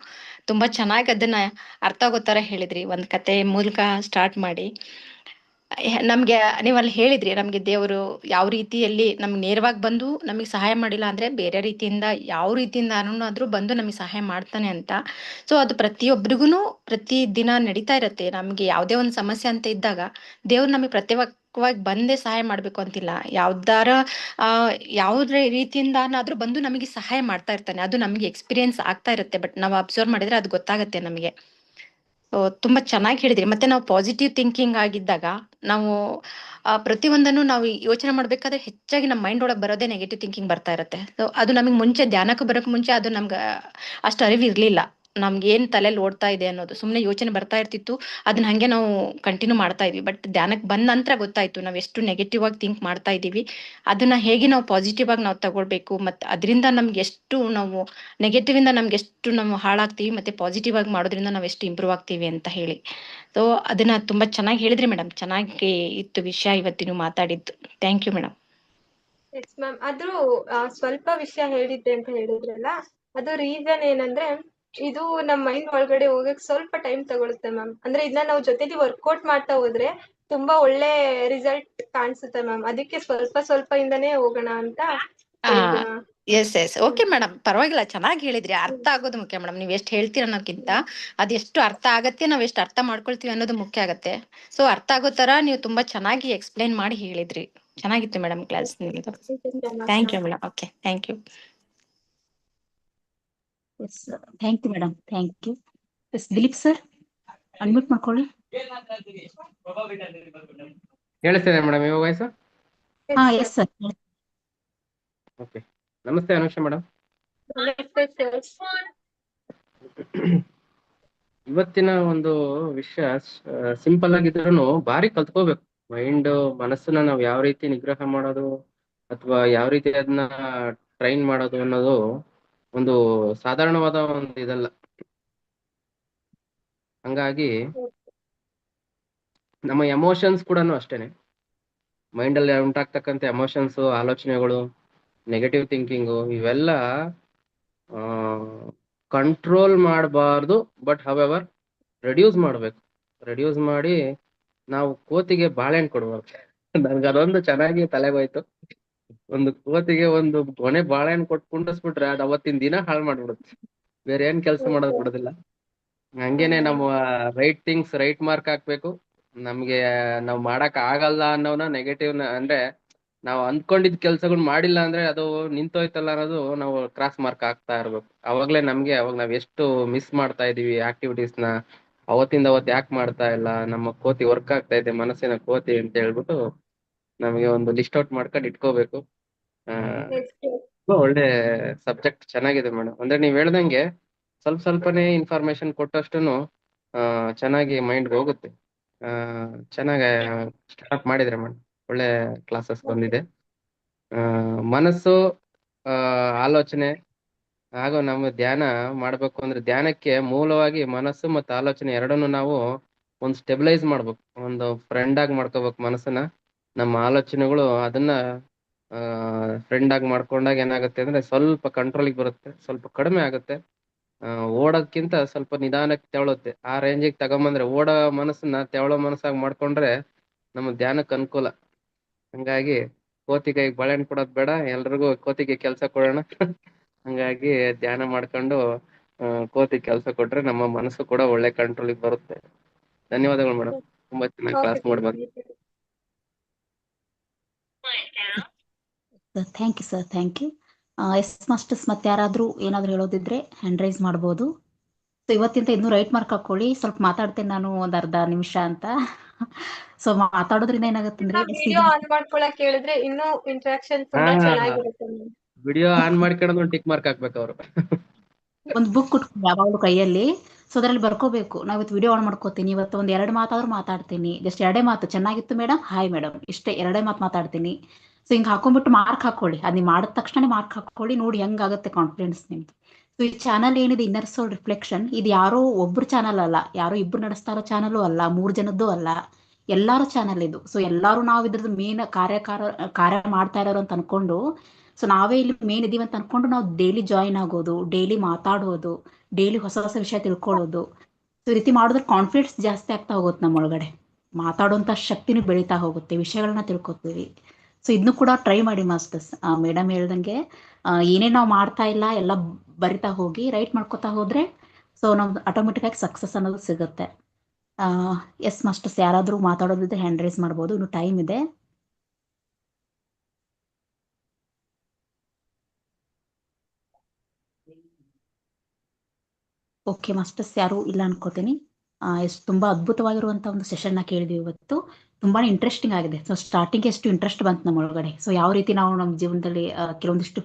ತುಂಬಾ ಚೆನ್ನಾಗಿ ಅದನ್ನ ಅರ್ಥ ಆಗೋ ತರ ಹೇಳಿದ್ರಿ. ಒಂದು ಕತೆ ಮೂಲಕ ಸ್ಟಾರ್ಟ್ ಮಾಡಿ. ನಮ್ಗೆ, ನೀವು ಅಲ್ಲಿ ಹೇಳಿದ್ರಿ, ನಮ್ಗೆ ದೇವರು ಯಾವ ರೀತಿಯಲ್ಲಿ ನಮ್ಗೆ ನೇರವಾಗಿ ಬಂದು ನಮಗೆ ಸಹಾಯ ಮಾಡಿಲ್ಲ ಅಂದ್ರೆ ಬೇರೆ ರೀತಿಯಿಂದ ಯಾವ ರೀತಿಯಿಂದ ಆದ್ರೂ ಬಂದು ನಮಗೆ ಸಹಾಯ ಮಾಡ್ತಾನೆ ಅಂತ. ಸೊ ಅದು ಪ್ರತಿಯೊಬ್ಬರಿಗೂ ಪ್ರತಿ ದಿನ ನಡೀತಾ ಇರತ್ತೆ. ನಮ್ಗೆ ಯಾವುದೇ ಒಂದು ಸಮಸ್ಯೆ ಅಂತ ಇದ್ದಾಗ ದೇವ್ರು ನಮಗೆ ಪ್ರತ್ಯೇಕವಾಗಿ ಬಂದೇ ಸಹಾಯ ಮಾಡ್ಬೇಕು ಅಂತಿಲ್ಲ. ಯಾವ್ದಾರ, ಆ, ಯಾವುದೇ ರೀತಿಯಿಂದನಾದ್ರೂ ಬಂದು ನಮಗೆ ಸಹಾಯ ಮಾಡ್ತಾ ಇರ್ತಾನೆ. ಅದು ನಮಗೆ ಎಕ್ಸ್ಪೀರಿಯನ್ಸ್ ಆಗ್ತಾ ಇರುತ್ತೆ. ಬಟ್ ನಾವು ಅಬ್ಸರ್ವ್ ಮಾಡಿದ್ರೆ ಅದು ಗೊತ್ತಾಗತ್ತೆ ನಮಗೆ. ತುಂಬಾ ಚೆನ್ನಾಗಿ ಹೇಳಿದ್ರಿ. ಮತ್ತೆ ನಾವು ಪಾಸಿಟಿವ್ ಥಿಂಕಿಂಗ್ ಆಗಿದ್ದಾಗ ನಾವು ಪ್ರತಿಯೊಂದನ್ನು ನಾವು ಯೋಚನೆ ಮಾಡ್ಬೇಕಾದ್ರೆ ಹೆಚ್ಚಾಗಿ ನಮ್ಮ ಮೈಂಡ್ ಒಳಗೆ ಬರೋದೇ ನೆಗೆಟಿವ್ ಥಿಂಕಿಂಗ್ ಬರ್ತಾ ಇರುತ್ತೆ. ಸೊ, ಅದು ನಮಗೆ ಮುಂಚೆ, ಧ್ಯಾನಕ್ಕೆ ಬರೋಕೆ ಮುಂಚೆ ಅದು ನಮ್ಗೆ ಅಷ್ಟು ಅರಿವು ಇರ್ಲಿಲ್ಲ ನಮ್ಗೆ ಏನ್ ತಲೆಯಲ್ಲಿ ಓಡ್ತಾ ಇದೆ ಅನ್ನೋದು ಸುಮ್ಮನೆ ಯೋಚನೆ ಬರ್ತಾ ಇರ್ತಿತ್ತು ಅದನ್ನ ಹಂಗೆ ನಾವು ಕಂಟಿನ್ಯೂ ಮಾಡ್ತಾ ಇದ್ವಿ. ಬಟ್ ಧ್ಯಾನಕ್ಕೆ ಬಂದ ನಂತರ ಗೊತ್ತಾಯ್ತು ನಾವು ಎಷ್ಟು ನೆಗೆಟಿವ್ ಆಗಿ ಥಿಂಕ್ ಮಾಡ್ತಾ ಇದೀವಿ ಅದನ್ನ ಹೇಗೆ ನಾವು ಪಾಸಿಟಿವ್ ಆಗಿ ನಾವು ತಗೊಳ್ಬೇಕು ಮತ್ತೆ ಅದರಿಂದ ನಮ್ಗೆ ಎಷ್ಟು ನಾವು ನೆಗೆಟಿವ್ ಇಂದ ನಮ್ಗೆ ಎಷ್ಟು ನಾವು ಹಾಳಾಗ್ತೀವಿ, ಮತ್ತೆ ಪಾಸಿಟಿವ್ ಆಗಿ ಮಾಡೋದ್ರಿಂದ ನಾವು ಎಷ್ಟು ಇಂಪ್ರೂವ್ ಆಗ್ತೀವಿ ಅಂತ ಹೇಳಿ. ಸೊ ಅದನ್ನ ತುಂಬಾ ಚೆನ್ನಾಗಿ ಹೇಳಿದ್ರಿ ಮೇಡಮ್ ಚೆನ್ನಾಗಿ ಇತ್ತು ವಿಷಯ ಇವತ್ತು ನೀವು ಮಾತಾಡಿದ್ದು ಥ್ಯಾಂಕ್ ಯು ಮೇಡಮ್ ಎಸ್ ಸ್ವಲ್ಪ ವಿಷಯ ಹೇಳಿದ್ದೆ ಅಂತ ಹೇಳಿದ್ರಲ್ಲ, ಅದು ರೀಸನ್ ಏನಂದ್ರೆ ಇದು ನಮ್ಮ ಮೈಂಡ್ ಒಳಗಡೆ ಹೋಗಕ್ ಸ್ವಲ್ಪ ಟೈಮ್ ತಗೊಳುತ್ತೆ ಮ್ಯಾಮ್ ಅಂದ್ರೆ ಇದನ್ನ ನಾವು ಜೊತೆಲಿ ವರ್ಕೌಟ್ ಮಾಡ್ತಾ ಹೋದ್ರೆ ತುಂಬಾ ಒಳ್ಳೆ ರಿಸಲ್ಟ್ ಕಾಣಿಸುತ್ತೆ ಮ್ಯಾಮ್ ಅದಕ್ಕೆ ಸ್ವಲ್ಪ ಸ್ವಲ್ಪ ಇಂದನೇ ಹೋಗೋಣ ಅಂತ ಎಸ್ ಎಸ್ ಓಕೆ ಮೇಡಮ್ ಪರವಾಗಿಲ್ಲ. ಚೆನ್ನಾಗಿ ಹೇಳಿದ್ರಿ. ಅರ್ಥ ಆಗೋದು ಮುಖ್ಯ ಮೇಡಮ್ ನೀವು ಎಷ್ಟು ಹೇಳ್ತೀರ ಅನ್ನೋಕ್ಕಿಂತ ಅದೆಷ್ಟು ಅರ್ಥ ಆಗತ್ತೆ ನಾವ್ ಎಷ್ಟು ಅರ್ಥ ಮಾಡ್ಕೊಳ್ತೀವಿ ಅನ್ನೋದು ಮುಖ್ಯ ಆಗತ್ತೆ. ಸೊ ಅರ್ಥ ಆಗೋ ತರ ನೀವು ತುಂಬಾ ಚೆನ್ನಾಗಿ ಎಕ್ಸ್ಪ್ಲೈನ್ ಮಾಡಿ ಹೇಳಿದ್ರಿ. ಚೆನ್ನಾಗಿತ್ತು madam class thank you. Madam okay thank you yes thank you madam thank you yes Dilip sir unmute ಮಾಡ್ಕೊಳ್ಳಿ. ಕೇಳಿಸ್ತಿದೆ ಮೇಡಮ್ ಇವಾಗ ವಾಯ್ಸು ಹಾ. ಎಸ್ ಸರ್ ಓಕೆ ನಮಸ್ತೆ ಅನುಷ ಮೇಡಮ್. ಇವತ್ತಿನ ಒಂದು ವಿಷಯ ಸಿಂಪಲ್ ಆಗಿದ್ರು ಭಾರಿ ಕಲ್ತ್ಕೋಬೇಕು. ಮೈಂಡ್ ಮನಸ್ಸನ್ನ ನಾವ್ ಯಾವ ರೀತಿ ನಿಗ್ರಹ ಮಾಡೋದು ಅಥವಾ ಯಾವ ರೀತಿ ಅದನ್ನ ಟ್ರೈನ್ ಮಾಡೋದು ಅನ್ನೋದು ಒಂದು ಸಾಧಾರಣವಾದ ಒಂದು ಇದಲ್ಲ. ಹಂಗಾಗಿ ನಮ್ಮ ಎಮೋಷನ್ಸ್ ಕೂಡ ಅಷ್ಟೇನೆ. ಮೈಂಡ್ ಅಲ್ಲಿ ಎಮೋಷನ್ಸ್ ಆಲೋಚನೆಗಳು ನೆಗೆಟಿವ್ ಥಿಂಕಿಂಗು ಇವೆಲ್ಲ ಕಂಟ್ರೋಲ್ ಮಾಡಬಾರ್ದು ಬಟ್ ಹವೆವರ್ ರೆಡ್ಯೂಸ್ ಮಾಡಬೇಕು. ರೆಡ್ಯೂಸ್ ಮಾಡಿ ನಾವು ಕೋತಿಗೆ ಬಾಳೆಹಣ್ಣು ಕೊಡ್ಬೇಕು. ನನ್ಗೆ ಅದೊಂದು ಚೆನ್ನಾಗಿ ತಲೆಗೆ ಹೋಯ್ತು ಒಂದು ಕೋತಿಗೆ ಒಂದು ಕೊನೆ ಬಾಳೆಹಣ್ಣು ಕೊಟ್ಟು ಕುಂಡಿಸ್ಬಿಟ್ರೆ ಅದು ಅವತ್ತಿನ ದಿನ ಹಾಳು ಮಾಡ್ಬಿಡುತ್ತೆ. ಬೇರೆ ಏನ್ ಕೆಲಸ ಮಾಡೋದು ಬಿಡೋದಿಲ್ಲ. ಹಂಗೇನೆ ನಮ್ಮ ರೈಟ್ ಥಿಂಗ್ಸ್ ರೈಟ್ ಮಾರ್ಕ್ ಹಾಕ್ಬೇಕು. ನಮ್ಗೆ ನಾವ್ ಮಾಡಕ್ ಆಗಲ್ಲ ಅನ್ನೋನ ನೆಗೆಟಿವ್ ಅಂದ್ರೆ ನಾವು ಅಂದ್ಕೊಂಡಿದ್ ಕೆಲ್ಸಗಳು ಮಾಡಿಲ್ಲ ಅಂದ್ರೆ ಅದು ನಿಂತೋಯ್ತಲ್ಲ ಅನ್ನೋದು ನಾವು ಕ್ರಾಸ್ ಮಾರ್ಕ್ ಹಾಕ್ತಾ ಇರ್ಬೇಕು. ಅವಾಗ್ಲೇ ನಮ್ಗೆ ಅವಾಗ ನಾವ್ ಎಷ್ಟು ಮಿಸ್ ಮಾಡ್ತಾ ಇದೀವಿ ಆಕ್ಟಿವಿಟೀಸ್ನ. ಅವತ್ತಿಂದ ಅವತ್ ಯಾಕೆ ಮಾಡ್ತಾ ಇಲ್ಲ? ನಮ್ಮ ಕೋತಿ ವರ್ಕ್ ಆಗ್ತಾ ಇದೆ ಮನಸ್ಸಿನ ಕೋತಿ ಅಂತ ಹೇಳ್ಬಿಟ್ಟು ನಮಗೆ ಒಂದು ಲಿಸ್ಟ್ ಔಟ್ ಮಾಡ್ಕೊಂಡು ಇಟ್ಕೋಬೇಕು. ಒಳ್ಳೆ ಸಬ್ಜೆಕ್ಟ್ ಚೆನ್ನಾಗಿದೆ ಮೇಡಮ್ ಅಂದ್ರೆ ನೀವ್ ಹೇಳ್ದಂಗೆ ಸ್ವಲ್ಪ ಸ್ವಲ್ಪನೇ ಇನ್ಫಾರ್ಮೇಶನ್ ಕೊಟ್ಟಷ್ಟುನು ಆ ಚೆನ್ನಾಗಿ ಮೈಂಡ್ ಹೋಗುತ್ತೆ. ಆ ಚೆನ್ನಾಗಿ ಸ್ಟಾರ್ಟ್ ಮಾಡಿದ್ರೆ ಮೇಡಮ್ ಒಳ್ಳೆ ಕ್ಲಾಸಸ್ ಬಂದಿದೆ. ಆ ಮನಸ್ಸು ಆ ಆಲೋಚನೆ ಹಾಗೂ ನಮ್ಮ ಧ್ಯಾನ ಮಾಡ್ಬೇಕು ಅಂದ್ರೆ ಧ್ಯಾನಕ್ಕೆ ಮೂಲವಾಗಿ ಮನಸ್ಸು ಮತ್ತು ಆಲೋಚನೆ ಎರಡನ್ನು ನಾವು ಒಂದು ಸ್ಟೆಬಿಲೈಸ್ ಮಾಡ್ಬೇಕು. ಒಂದು ಫ್ರೆಂಡ್ ಆಗಿ ಮಾಡ್ಕೋಬೇಕು ಮನಸ್ಸನ್ನ. ನಮ್ಮ ಆಲೋಚನೆಗಳು ಅದನ್ನ ಫ್ರೆಂಡ್ ಆಗಿ ಮಾಡ್ಕೊಂಡಾಗ ಏನಾಗುತ್ತೆ ಅಂದ್ರೆ ಸ್ವಲ್ಪ ಕಂಟ್ರೋಲಿಗೆ ಬರುತ್ತೆ ಸ್ವಲ್ಪ ಕಡಿಮೆ ಆಗುತ್ತೆ. ಆ ಓಡೋದ್ಕಿಂತ ಸ್ವಲ್ಪ ನಿಧಾನಕ್ಕೆ ತೆವಳುತ್ತೆ. ಆ ರೇಂಜಿಗೆ ತಗೊಂಬಂದ್ರೆ ಓಡೋ ಮನಸ್ಸನ್ನ ತೆವಳೋ ಮನಸ್ಸಾಗಿ ಮಾಡ್ಕೊಂಡ್ರೆ ನಮ್ಮ ಧ್ಯಾನಕ್ಕೆ ಅನುಕೂಲ. ಹಂಗಾಗಿ ಕೋತಿ ಕೈಗೆ ಬಾಳೆಹಣ್ಣು ಕೊಡೋದ್ ಬೇಡ ಎಲ್ರಿಗೂ ಕೋತಿಗೆ ಕೆಲಸ ಕೊಡೋಣ. ಹಂಗಾಗಿ ಧ್ಯಾನ ಮಾಡ್ಕೊಂಡು ಕೋತಿ ಕೆಲಸ ಕೊಟ್ರೆ ನಮ್ಮ ಮನಸ್ಸು ಕೂಡ ಒಳ್ಳೆ ಕಂಟ್ರೋಲಿಗೆ ಬರುತ್ತೆ. ಧನ್ಯವಾದಗಳು ಮೇಡಮ್ ತುಂಬಾ ಚೆನ್ನಾಗಿ ಕ್ಲಾಸ್ ಮಾಡ್ಬಾರ್ದು. Thank you sir thank you yes masters ಮತ್ತೆ ಯಾರಾದರೂ ಏನಾದರೂ ಹೇಳೋದಿದ್ರೆ ಹ್ಯಾಂಡ್ ರೈಸ್ ಮಾಡ್ಬೋದು. ಸೊ ಇವತ್ತಿಂದ ಇನ್ನೂ ರೈಟ್ ಮಾರ್ಕ್ ಹಾಕೊಳ್ಳಿ. ಸ್ವಲ್ಪ ಮಾತಾಡ್ತೇನೆ ನಾನು ಒಂದು ಅರ್ಧ ನಿಮಿಷ ಅಂತ. ಸೊ ಮಾತಾಡೋದ್ರಿಂದ ಏನಾಗುತ್ತೆ ಅಂದ್ರೆ ವಿಡಿಯೋ ಆನ್ ಮಾಡ್ಕೊಳಕ್ ಹೇಳಿದ್ರೆ ಇನ್ನೂ ಇಂಟ್ರಾಕ್ಷನ್ ತುಂಬಾ ಚೆನ್ನಾಗಿರುತ್ತೆ ವಿಡಿಯೋ ಆನ್ ಮಾಡ್ಕೊಂಡು ಒಂದು ಟಿಕ್ ಮಾರ್ಕ್ ಹಾಕ್ಬೇಕು ಅವರು. ಒಂದು ಬುಕ್ ಕುಟ್ಕೊಂಡು ಯಾವಾಗಲೂ ಕೈಯಲ್ಲಿ. ಸೊ ಅದರಲ್ಲಿ ಬರ್ಕೋಬೇಕು. ನಾವು ಇವತ್ತು ವಿಡಿಯೋ ಆನ್ ಮಾಡ್ಕೋತೀನಿ. ಇವತ್ತು ಒಂದು ಎರಡು ಮಾತಾದ್ರೂ ಮಾತಾಡ್ತೀನಿ. ಜಸ್ಟ್ ಎರಡೇ ಮಾತು. ಚೆನ್ನಾಗಿತ್ತು ಮೇಡಮ್? ಹಾಯ್ ಮೇಡಮ್ ಇಷ್ಟೇ. ಎರಡೇ ಮಾತು ಮಾತಾಡ್ತೀನಿ. ಸೊ ಹಿಂಗ್ ಹಾಕೊಂಡ್ಬಿಟ್ಟು ಮಾರ್ಕ್ ಹಾಕೊಳ್ಳಿ. ಅದು ನೀವು ಮಾಡಿದ ತಕ್ಷಣ ಮಾರ್ಕ್ ಹಾಕೊಳ್ಳಿ. ನೋಡಿ ಹೆಂಗಾಗುತ್ತೆ ಕಾನ್ಫಿಡೆನ್ಸ್ ನಿಮ್ದು. ಸೊ ಈ ಚಾನಲ್ ಏನಿದೆ? ಇನ್ನರ್ ಸೋಲ್ ರಿಫ್ಲೆಕ್ಷನ್ ಇದು ಯಾರೋ ಒಬ್ರು ಚಾನಲ್ ಅಲ್ಲ. ಯಾರೋ ಇಬ್ರು ನಡೆಸ್ತಾ ಇರೋ ಚಾನಲು ಅಲ್ಲ. ಮೂರು ಜನದ್ದು ಅಲ್ಲ. ಎಲ್ಲಾರು ಚಾನಲ್ ಇದು. ಸೊ ಎಲ್ಲಾರು ನಾವು ಇದ್ರದ್ದು ಮೇನ್ ಕಾರ್ಯಕಾರ, ಕಾರ್ಯ ಮಾಡ್ತಾ ಇರೋರು ಅಂತ ಅನ್ಕೊಂಡು ಸೊ ನಾವೇ ಇಲ್ಲಿ ಮೇನ್ ಇದೀವಿ ಅಂತ ಅನ್ಕೊಂಡು ನಾವು ಡೈಲಿ ಜಾಯಿನ್ ಆಗೋದು ಡೈಲಿ ಮಾತಾಡೋದು ಡೈಲಿ ಹೊಸ ಹೊಸ ವಿಷಯ ತಿಳ್ಕೊಳ್ಳೋದು. ಸೊ ರೀತಿ ಮಾಡಿದ್ರೆ ಕಾನ್ಫಿಡೆನ್ಸ್ ಜಾಸ್ತಿ ಆಗ್ತಾ ಹೋಗುತ್ತೆ ನಮ್ಮೊಳಗಡೆ. ಮಾತಾಡುವಂಥ ಶಕ್ತಿನೂ ಬೆಳೀತಾ ಹೋಗುತ್ತೆ. ವಿಷಯಗಳನ್ನ ತಿಳ್ಕೊತೀವಿ. ಸೊ ಇದನ್ನು ಕೂಡ ಟ್ರೈ ಮಾಡಿ ಮಾಸ್ಟರ್ಸ್. ಮೇಡಮ್ ಹೇಳ್ದಂಗೆ ಏನೇನು ಏನೇ ನಾವು ಮಾಡ್ತಾ ಇಲ್ಲ, ಎಲ್ಲ ಬರಿತಾ ಹೋಗಿ ರೈಟ್ ಮಾಡ್ಕೋತಾ ಹೋದ್ರೆ ಸೊ ನಮ್ದು ಆಟೋಮೆಟಿಕ್ ಆಗಿ ಸಕ್ಸಸ್ ಅನ್ನೋದು ಸಿಗುತ್ತೆ. ಎಸ್ ಮಾಸ್ಟರ್ಸ್, ಯಾರಾದರೂ ಮಾತಾಡೋದಿದ್ರೆ ಹ್ಯಾಂಡ್ ರೈಸ್ ಮಾಡ್ಬೋದು, ಇನ್ನು ಟೈಮ್ ಇದೆ. ಓಕೆ ಮಾಸ್ಟರ್ಸ್ ಯಾರು ಇಲ್ಲ ಅನ್ಕೋತೀನಿ. ಎಷ್ಟು ತುಂಬಾ ಅದ್ಭುತವಾಗಿರುವಂತ ಒಂದು ಸೆಷನ್ನ ಕೇಳಿದ್ವಿ ಇವತ್ತು. ತುಂಬಾನೇ ಇಂಟ್ರೆಸ್ಟಿಂಗ್ ಆಗಿದೆ. ಸೊ ಸ್ಟಾರ್ಟಿಂಗ್ ಎಷ್ಟು ಇಂಟ್ರೆಸ್ಟ್ ಬಂತು ನಮ್ಮ ಒಳಗಡೆ. ಸೊ ಯಾವ ರೀತಿ ನಾವು ನಮ್ಮ ಜೀವನದಲ್ಲಿ ಕೆಲವೊಂದಿಷ್ಟು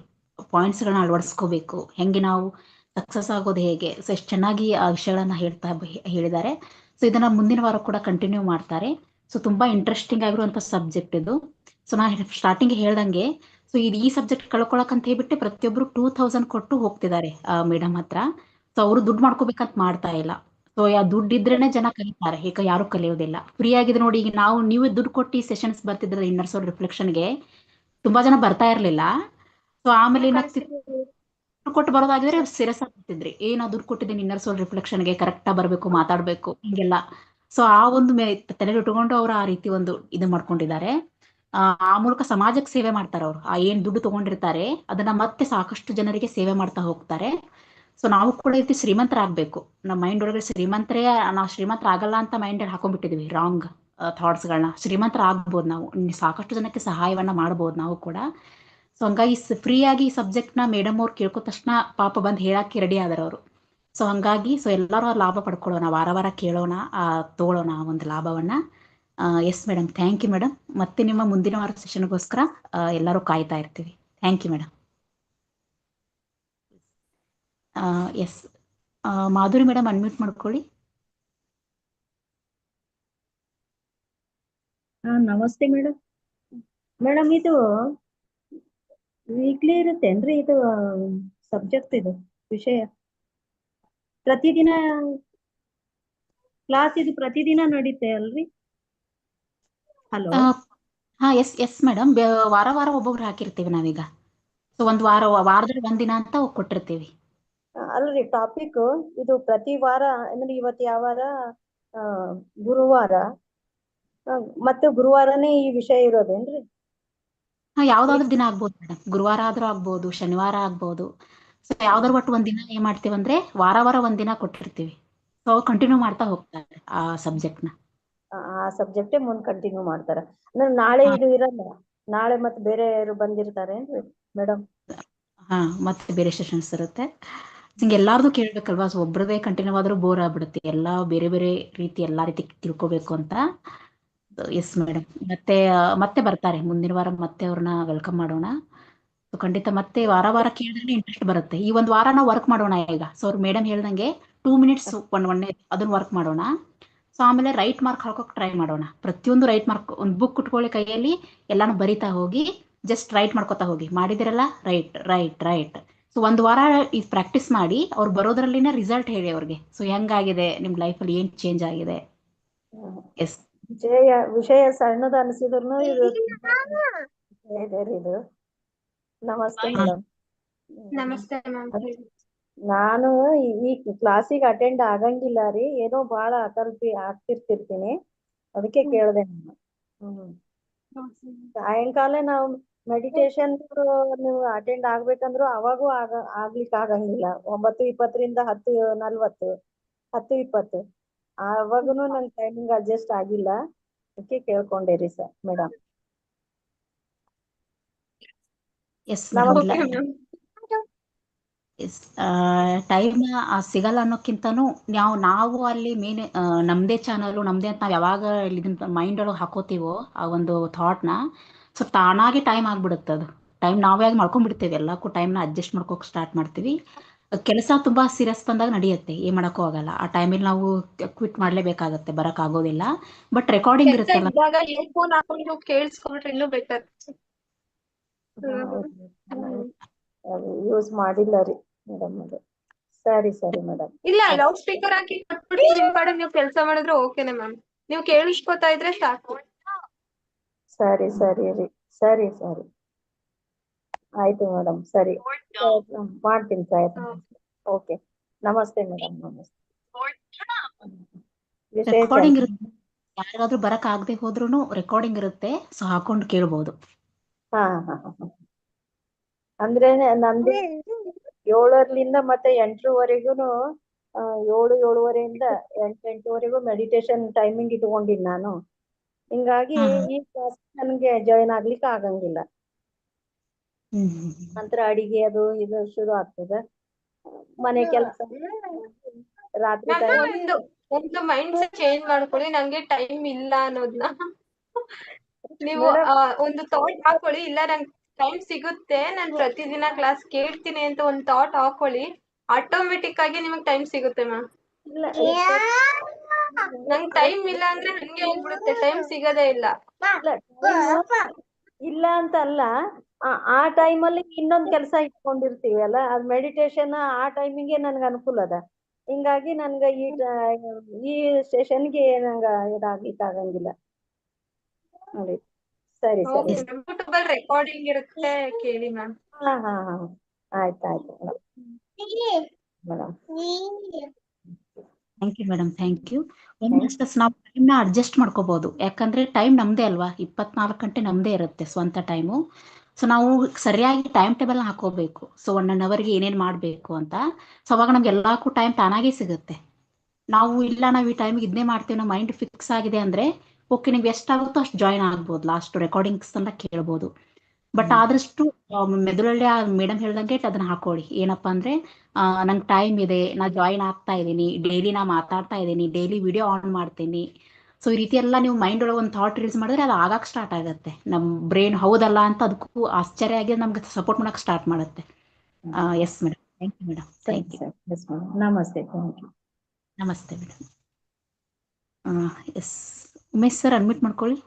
ಪಾಯಿಂಟ್ಸ್ ಗಳನ್ನ ಅಳವಡಿಸ್ಕೋಬೇಕು, ಹೆಂಗೆ ನಾವು ಸಕ್ಸಸ್ ಆಗೋದು ಹೇಗೆ ಸೊ ಎಷ್ಟು ಚೆನ್ನಾಗಿ ಆ ವಿಷಯಗಳನ್ನ ಹೇಳ್ತಾ ಹೇಳಿದ್ದಾರೆ. ಸೊ ಇದನ್ನ ಮುಂದಿನ ವಾರ ಕೂಡ ಕಂಟಿನ್ಯೂ ಮಾಡ್ತಾರೆ. ಸೊ ತುಂಬಾ ಇಂಟ್ರೆಸ್ಟಿಂಗ್ ಆಗಿರುವಂತ ಸಬ್ಜೆಕ್ಟ್ ಇದು. ಸೊ ನಾನು ಸ್ಟಾರ್ಟಿಂಗ್ ಹೇಳ್ದಂಗೆ ಸೊ ಇದು ಈ ಸಬ್ಜೆಕ್ಟ್ ಕಳ್ಕೊಳಕ್ ಅಂತ ಹೇಳ್ಬಿಟ್ಟು ಪ್ರತಿಯೊಬ್ರು ಟೂ ತೌಸಂಡ್ ಕೊಟ್ಟು ಹೋಗ್ತಿದ್ದಾರೆ ಮೇಡಮ್ ಹತ್ರ. ಸೊ ಅವರು ದುಡ್ಡು ಮಾಡ್ಕೋಬೇಕಂತ ಮಾಡ್ತಾ ಇಲ್ಲ. ಸೊ ಯಾ ದುಡ್ಡು ಇದ್ರೇನೆ ಜನ ಕಲಿತಾರೆ. ಈಗ ಯಾರು ಕಲಿಯೋದಿಲ್ಲ. ಫ್ರೀ ಆಗಿದೆ ನೋಡಿ ಈಗ ನಾವು ನೀವು ದುಡ್ಡು ಕೊಟ್ಟು ಸೆಷನ್ಸ್ ಬರ್ತಿದ್ರೆ ಇನ್ನರ್ ಸೋಲ್ ರಿಫ್ಲೆಕ್ಷನ್ಗೆ ತುಂಬಾ ಜನ ಬರ್ತಾ ಇರ್ಲಿಲ್ಲ. ಸೊ ಆಮೇಲೆ ದುಡ್ಡು ಕೊಟ್ಟು ಬರೋದಾಗಿದ್ರೆ ಸೀರಿಯಸ್ ಆಗ್ತಿದ್ರಿ ಏನ ದುಡ್ಡು ಕೊಟ್ಟಿದ್ದೀನಿ ಇನ್ನರ್ ರಿಫ್ಲೆಕ್ಷನ್ ರಿಫ್ಲೆಕ್ಷನ್ಗೆ ಕರೆಕ್ಟ್ ಬರಬೇಕು ಮಾತಾಡ್ಬೇಕು ಹಿಂಗೆಲ್ಲ. ಸೊ ಆ ಒಂದು ಮೇ ತಲೆಗೆ ಇಟ್ಕೊಂಡು ಅವ್ರು ಆ ರೀತಿ ಒಂದು ಇದು ಮಾಡ್ಕೊಂಡಿದ್ದಾರೆ. ಆ ಆ ಮೂಲಕ ಸಮಾಜಕ್ಕೆ ಸೇವೆ ಮಾಡ್ತಾರೆ ಅವ್ರು. ಆ ಏನ್ ದುಡ್ಡು ತಗೊಂಡಿರ್ತಾರೆ ಅದನ್ನ ಮತ್ತೆ ಸಾಕಷ್ಟು ಜನರಿಗೆ ಸೇವೆ ಮಾಡ್ತಾ ಹೋಗ್ತಾರೆ. ಸೊ ನಾವು ಕೂಡ ರೀತಿ ಶ್ರೀಮಂತರಾಗಬೇಕು. ನಮ್ಮ ಮೈಂಡ್ ಒಳಗಡೆ ಶ್ರೀಮಂತರೇ, ನಾವು ಶ್ರೀಮಂತರ ಆಗಲ್ಲ ಅಂತ ಮೈಂಡ್ ಹಾಕೊಂಡ್ಬಿಟ್ಟಿದೀವಿ. ರಾಂಗ್ ಥಾಟ್ಸ್ಗಳನ್ನ ಶ್ರೀಮಂತರ ಆಗ್ಬೋದು ನಾವು. ಸಾಕಷ್ಟು ಜನಕ್ಕೆ ಸಹಾಯವನ್ನ ಮಾಡ್ಬೋದು ನಾವು ಕೂಡ. ಸೊ ಹಂಗಾಗಿ ಫ್ರೀ ಆಗಿ ಈ ಸಬ್ಜೆಕ್ಟ್ನ ಮೇಡಮ್ ಅವ್ರು ಕೇಳ್ಕೊ ತಕ್ಷಣ ಪಾಪ ಬಂದು ಹೇಳಕ್ಕೆ ರೆಡಿ ಆದರು ಅವರು. ಸೊ ಹಂಗಾಗಿ ಸೊ ಎಲ್ಲರೂ ಲಾಭ ಪಡ್ಕೊಳ್ಳೋಣ. ವಾರ ವಾರ ಕೇಳೋಣ ತಗೊಳ್ಳೋಣ ಆ ಒಂದು ಲಾಭವನ್ನ. Yes madam thank you madam ಮತ್ತೆ ನಿಮ್ಮ ಮುಂದಿನ ವಾರ ಸೆಷನ್ಗೋಸ್ಕರ ಎಲ್ಲರೂ ಕಾಯ್ತಾ ಇರ್ತೀವಿ. Thank you madam yes Madhuri madam unmute ಮಾಡ್ಕೊಳ್ಳಿ. ನಮಸ್ತೆ ಮೇಡಮ್ ಮೇಡಮ್ ಇದು ವೀಕ್ಲಿ ಇರುತ್ತೇನ್ರಿ ಇದು ಸಬ್ಜೆಕ್ಟ್ ಇದು ವಿಷಯ. ಪ್ರತಿದಿನ ಕ್ಲಾಸ್ ಇದು ಪ್ರತಿದಿನ ನಡೀತೆ ಅಲ್ರಿ? ಹಲೋ ಹಾ ಎಸ್ ಎಸ್ ಮೇಡಮ್ ವಾರ ವಾರ ಒಬ್ಬೊಬ್ರು ಹಾಕಿರ್ತೀವಿ ನಾವೀಗ. ಸೊ ಒಂದ್ ವಾರ ವಾರದಲ್ಲಿ ಒಂದಿನ ಅಂತ ಕೊಟ್ಟಿರ್ತೀವಿ. ಅಲ್ರಿ ಟಾಪಿಕ್ ಇದು ಪ್ರತಿ ವಾರ ಅಂದ್ರೆ ಇವತ್ತು ಯಾವ ವಾರ? ಆ, ಗುರುವಾರ. ಮತ್ತೆ ಗುರುವಾರನೇ ಈ ವಿಷಯ ಇರೋದೇನ್ರಿ? ಹಾ ಯಾವ್ದಾದ್ರು ದಿನ ಆಗ್ಬೋದು ಮೇಡಮ್ ಗುರುವಾರ ಆದ್ರೂ ಆಗ್ಬೋದು ಶನಿವಾರ ಆಗ್ಬೋದು. ಸೊ ಯಾವ್ದಾದ್ರು ಒಟ್ಟು ಒಂದ್ ದಿನ ಏನ್ ಮಾಡ್ತೀವಿ ಅಂದ್ರೆ ವಾರ ವಾರ ಒಂದ್ ದಿನ ಕೊಟ್ಟಿರ್ತೀವಿ. ಸೊ ಕಂಟಿನ್ಯೂ ಮಾಡ್ತಾ ಹೋಗ್ತಾರೆ ಆ ಸಬ್ಜೆಕ್ಟ್ನ. ಆ ಸಬ್ಜೆಕ್ಟ್ ಮುಂದ್ ಕಂಟಿನ್ಯೂ ಮಾಡ್ತಾರ. ಅಂದ್ರೆ ನಾಳೆ ಇದು ಇರಲ್ಲ. ನಾಳೆ ಮತ್ತೆ ಬೇರೆ ಯಾರು ಬಂದಿರ್ತಾರೇನ್ರಿ ಮೇಡಮ್ ಹಾ ಮತ್ತೆ ಬೇರೆ ಸೆಷನ್ಸ್ ಇರುತ್ತೆ. ಹಿಂಗೆ ಎಲ್ಲಾರ್ದು ಕೇಳ್ಬೇಕಲ್ವಾ? ಸೊ ಒಬ್ರದೇ ಕಂಟಿನ್ಯೂ ಆದ್ರೂ ಬೋರ್ ಆಗ್ಬಿಡುತ್ತೆ. ಎಲ್ಲಾ ಬೇರೆ ಬೇರೆ ರೀತಿ ಎಲ್ಲಾ ರೀತಿ ತಿಳ್ಕೊಬೇಕು ಅಂತ. ಎಸ್ ಮೇಡಮ್ ಮತ್ತೆ ಮತ್ತೆ ಬರ್ತಾರೆ. ಮುಂದಿನ ವಾರ ಮತ್ತೆ ಅವ್ರನ್ನ ವೆಲ್ಕಮ್ ಮಾಡೋಣ. ಖಂಡಿತ ಮತ್ತೆ ವಾರ ವಾರ ಕೇಳಿದ್ರೆ ಇಂಟ್ರೆಸ್ಟ್ ಬರುತ್ತೆ. ಈ ಒಂದು ವಾರ ನಾವು ವರ್ಕ್ ಮಾಡೋಣ ಈಗ. ಸೊ ಅವ್ರ ಮೇಡಮ್ ಹೇಳ್ದಂಗೆ ಟೂ ಮಿನಿಟ್ಸ್ ಒನ್ ಒನ್ ಅದನ್ನ ವರ್ಕ್ ಮಾಡೋಣ. ಸೊ ಆಮೇಲೆ ರೈಟ್ ಮಾರ್ಕ್ ಹಾಕೋಕೆ ಟ್ರೈ ಮಾಡೋಣ. ಪ್ರತಿಯೊಂದು ರೈಟ್ ಮಾರ್ಕ್ ಒಂದು ಬುಕ್ ಕುಟ್ಕೊಳ್ಳಿ ಕೈಯಲ್ಲಿ. ಎಲ್ಲಾನು ಬರಿತಾ ಹೋಗಿ ಜಸ್ಟ್ ರೈಟ್ ಮಾಡ್ಕೋತಾ ಹೋಗಿ. ಮಾಡಿದಿರಲ್ಲ? ರೈಟ್ ರೈಟ್ ರೈಟ್ ಸೊ ಒಂದು ವಾರ ಈ ಪ್ರಾಕ್ಟೀಸ್ ಮಾಡಿ ಅವ್ರು ಬರೋದ್ರಲ್ಲಿನ ರಿಸಲ್ಟ್ ಹೇಳಿ ಅವ್ರಿಗೆ. ಸೊ ಹೆಂಗಾಗಿದೆ? ನಿಮ್ ಲೈಫಲ್ಲಿ ಏನ್ ಚೇಂಜ್ ಆಗಿದೆ? ಎಸ್ ವಿಷಯ ವಿಷಯ ಸಣ್ಣದ ಅನಿಸಿದ್ರು ಇದು ಇದೆ ಇದು ನಮಸ್ತೆ ಮೇಡಮ್. ನಮಸ್ತೆ ನಾನು ಈ- ಕ್ಲಾಸಿಗೆ ಅಟೆಂಡ್ ಆಗಂಗಿಲ್ಲ ರೀ. ಏನೋ ಬಹಳ ಅತರ್ತಿ ಆಗ್ತಿರ್ತಿರ್ತೀನಿ. ಅದಕ್ಕೆ ಕೇಳ್ದೆ ನಾನು. ಹ್ಮ್. ಸಾಯಂಕಾಲ ನಾವು ಮೆಡಿಟೇಷನ್ ನೀವು ಅಟೆಂಡ್ ಆಗ್ಬೇಕಂದ್ರು ಅವಾಗೂ ಆಗ ಆಗ್ಲಿಕ್ಕೆ ಆಗಂಗಿಲ್ಲ. ಒಂಬತ್ತು ಇಪ್ಪತ್ತರಿಂದ ಹತ್ತು ನಲ್ವತ್ತು ಹತ್ತು ಇಪ್ಪತ್ತು. ಆವಾಗನು ನನ್ ಟೈಮಿಂಗ್ ಅಡ್ಜಸ್ಟ್ ಆಗಿಲ್ಲ. ಅದಕ್ಕೆ ಕೇಳ್ಕೊಂಡಿರಿ ಸರ್ ಮೇಡಮ್ ಎಸ್ ಇಲ್ಲ. ಟೈಮ್ ಸಿಗಲ್ಲ ಅನ್ನೋಕ್ಕಿಂತನೂ ನಾವು ನಾವು ಅಲ್ಲಿ ಮೇನ್ ನಮ್ದೇ ಚಾನಲ್ ನಮ್ದೇ ಅಂತ ನಾವು ಯಾವಾಗ ಇದನ್ನ ಮೈಂಡ್ ಒಳಗೆ ಹಾಕೋತೀವೋ ಆ ಒಂದು ಥಾಟ್ನ ಸೊ ತಾನಾಗಿ ಟೈಮ್ ಆಗ್ಬಿಡುತ್ತೆ ಅದು. ಟೈಮ್ ನಾವೇ ಆಗಿ ಮಾಡ್ಕೊಂಡ್ಬಿಡ್ತೇವೆ ಎಲ್ಲಕ್ಕೂ ಟೈಮ್ನ ಅಡ್ಜಸ್ಟ್ ಮಾಡ್ಕೋಕೆ ಸ್ಟಾರ್ಟ್ ಮಾಡ್ತೀವಿ. ಕೆಲಸ ತುಂಬಾ ಸೀರಿಯಸ್ ಬಂದಾಗ ನಡೆಯುತ್ತೆ. ಏನ್ ಮಾಡಕ್ಕೂ ಆಗಲ್ಲ. ಆ ಟೈಮಲ್ಲಿ ನಾವು ಕ್ವಿಟ್ ಮಾಡ್ಲೇಬೇಕಾಗತ್ತೆ. ಬರಕ್ ಆಗೋದಿಲ್ಲ. ಬಟ್ ರೆಕಾರ್ಡಿಂಗ್ ಇರುತ್ತೆ ಯೂಸ್ ಮಾಡಿಲ್ಲ ರೀ ಮೇಡಮ್ ಅದು. ಸರಿ ಸರಿ ಮೇಡಮ್ ಇಲ್ಲ ಲೌಡ್ ಸ್ಪೀಕರ್ ಹಾಕಿ ಕೊಟ್ಬಿಟ್ಟು ನೀವು ಕೆಲಸ ಮಾಡಿದ್ರೆ ಓಕೆನೆ ಮ್ಯಾಮ್ ನೀವು ಕೇಳಿಸ್ಕೊತಾ ಇದ್ರೆ ಸಾಕು. ಸರಿ ಸರಿ ರೀ. ಸರಿ ಸರಿ. ಆಯ್ತು ಮೇಡಮ್ ಸರಿ. ಮಾಡ್ತೀನಿ ಸರ್ ಓಕೆ. ನಮಸ್ತೆ ಮೇಡಮ್ ನಮಸ್ತೆ. ರೆಕಾರ್ಡಿಂಗ್ ಇರುತ್ತೆ. ಯಾರಿಗಾದ್ರೂ ಬರಕ್ ಆಗದೆ ಹೋದ್ರೂ ರೆಕಾರ್ಡಿಂಗ್ ಇರುತ್ತೆ. ಸೊ ಹಾಕೊಂಡು ಕೇಳ್ಬೋದು. ಹಾ ಹಾ ಹಾ ಹಾ. ಅಂದ್ರೆ ನಂದು ಏಳರ್ಲಿಂದ ಮತ್ತೆ ಎಂಟರವರೆಗೂನು ಏಳು ಏಳುವರೆಯಿಂದ ಎಂಟು ಎಂಟುವರೆಗೂ ಮೆಡಿಟೇಷನ್ ಟೈಮಿಂಗ್ ಇಟ್ಕೊಂಡಿನಿ ನಾನು. ಹಿಂಗಾಗಿ ಈ ಕ್ಲಾಸ್ ನನ್ಗೆ ಜಾಯಿನ್ ಆಗ್ಲಿಕ್ಕೆ ಆಗಂಗಿಲ್ಲ. ನಂತರ ಅಡಿಗೆ ಅದು ಇದು ಶುರು ಆಗ್ತದ. ಮನೆ ಕೆಲಸ ರಾತ್ರಿ ಒಂದು ಮೈಂಡ್ ಸೆಟ್ ಚೇಂಜ್ ಮಾಡ್ಕೊಳ್ಳಿ ನಂಗೆ ಟೈಮ್ ಇಲ್ಲ ಅನ್ನೋದ್ನ. ನೀವು ಒಂದು ಥಾಟ್ ಹಾಕೊಳ್ಳಿ ಇಲ್ಲ ನಂಗೆ ಟೈಮ್ ಸಿಗುತ್ತೆ ನಾನು ಪ್ರತಿದಿನ ಕ್ಲಾಸ್ ಕೇಳ್ತೀನಿ ಅಂತ ಒಂದು ಥಾಟ್ ಹಾಕೊಳ್ಳಿ ಆಟೋಮೆಟಿಕ್ ಆಗಿ ನಿಮಗೆ ಟೈಮ್ ಸಿಗುತ್ತೆ ಮ್ಯಾಮ್. ಇಲ್ಲ ನಂಗೆ ಟೈಮ್ ಇಲ್ಲ ಅಂದ್ರೆ ಹಂಗೆ ಹೋಗ್ಬಿಡುತ್ತೆ. ಟೈಮ್ ಸಿಗೋದೇ ಇಲ್ಲ. ಇಲ್ಲ ಇಲ್ಲ ಅಂತ ಅಲ್ಲ. ಆ- ಟೈಮ್ ಅಲ್ಲಿ ಇನ್ನೊಂದ್ ಕೆಲಸ ಇಟ್ಕೊಂಡಿರ್ತೀವಿ ಅಲ್ಲ? ಅದ್ ಮೆಡಿಟೇಷನ್ ಆ ಟೈಮಿಗೆ ನನ್ಗೆ ಅನುಕೂಲ ಅದ. ಹಿಂಗಾಗಿ ನನ್ಗ ಈ ಈ ಸೆಷನ್ಗೆ ನಂಗ ಇದಾಗ್ಲಿಕ್ಕೆ ಆಗಂಗಿಲ್ಲ ನೋಡಿ. ಸರಿ ಸರಿ. ರೆಕಾರ್ಡಿಂಗ್ ಇರುತ್ತೆ ಕೇಳಿ ಮ್ಯಾಮ್ ಹಾ ಹಾ ಹಾ. ಆಯ್ತು madam. Madam thank you madam thank you ಒಂದಷ್ಟು ನಾವು ಟೈಮ್ನ ಅಡ್ಜಸ್ಟ್ ಮಾಡ್ಕೋಬಹುದು ಯಾಕಂದ್ರೆ ಟೈಮ್ ನಮ್ದೇ ಅಲ್ವಾ? ಇಪ್ಪತ್ನಾಲ್ಕು ಗಂಟೆ ನಮ್ದೇ ಇರುತ್ತೆ ಸ್ವಂತ ಟೈಮು ಸೊ ನಾವು ಸರಿಯಾಗಿ ಟೈಮ್ ಟೇಬಲ್ ಹಾಕೋಬೇಕು. ಸೊ ಒನ್ ಅನ್ ಅವರ್ಗೆ ಏನೇನ್ ಮಾಡಬೇಕು ಅಂತ. ಸೊ ಅವಾಗ ನಮ್ಗೆ ಎಲ್ಲಕ್ಕೂ ಟೈಮ್ ತಾನಾಗೇ ಸಿಗುತ್ತೆ. ನಾವು ಇಲ್ಲ ನಾವು ಈ ಟೈಮಿಗೆ ಇದನ್ನೇ ಮಾಡ್ತೀವಿ ನಾವು ಮೈಂಡ್ ಫಿಕ್ಸ್ ಆಗಿದೆ ಅಂದ್ರೆ ಓಕೆ ನಿಮ್ಗೆ ಎಷ್ಟಾಗುತ್ತೋ ಅಷ್ಟು ಜಾಯಿನ್ ಆಗ್ಬೋದು. ಲಾಸ್ಟ್ ರೆಕಾರ್ಡಿಂಗ್ಸ್ ಅಂತ ಕೇಳ್ಬೋದು. ಬಟ್ ಆದಷ್ಟು ಮೆದುಳಲ್ಲಿ ಆ ಮೇಡಮ್ ಹೇಳ್ದಂಗೆ ಅದನ್ನ ಹಾಕೊಳ್ಳಿ ಏನಪ್ಪಾ ಅಂದ್ರೆ ಆ, ನಂಗೆ ಟೈಮ್ ಇದೆ ನಾ ಜಾಯಿನ್ ಆಗ್ತಾ ಇದ್ದೀನಿ ಡೈಲಿ ನಾ ಮಾತಾಡ್ತಾ ಇದ್ದೀನಿ ಡೈಲಿ ವಿಡಿಯೋ ಆನ್ ಮಾಡ್ತೀನಿ. ಸೊ ಈ ರೀತಿ ಎಲ್ಲ ನೀವು ಮೈಂಡ್ ಒಳಗೆ ಒಂದು ಥಾಟ್ ರೀಲ್ಸ್ ಮಾಡಿದ್ರೆ ಅದು ಆಗಕ್ಕೆ ಸ್ಟಾರ್ಟ್ ಆಗುತ್ತೆ. ನಮ್ಮ ಬ್ರೈನ್ ಹೌದಲ್ಲ ಅಂತ ಅದಕ್ಕೂ ಆಶ್ಚರ್ಯ ಆಗಿ ನಮ್ಗೆ ಸಪೋರ್ಟ್ ಮಾಡಕ್ ಸ್ಟಾರ್ಟ್ ಮಾಡುತ್ತೆ. Yes madam thank you madam thank you yes ನಮಸ್ತೆ ಥ್ಯಾಂಕ್ ಯು ನಮಸ್ತೆ madam yes Umesh sir admit ಮಾಡ್ಕೊಳ್ಳಿ.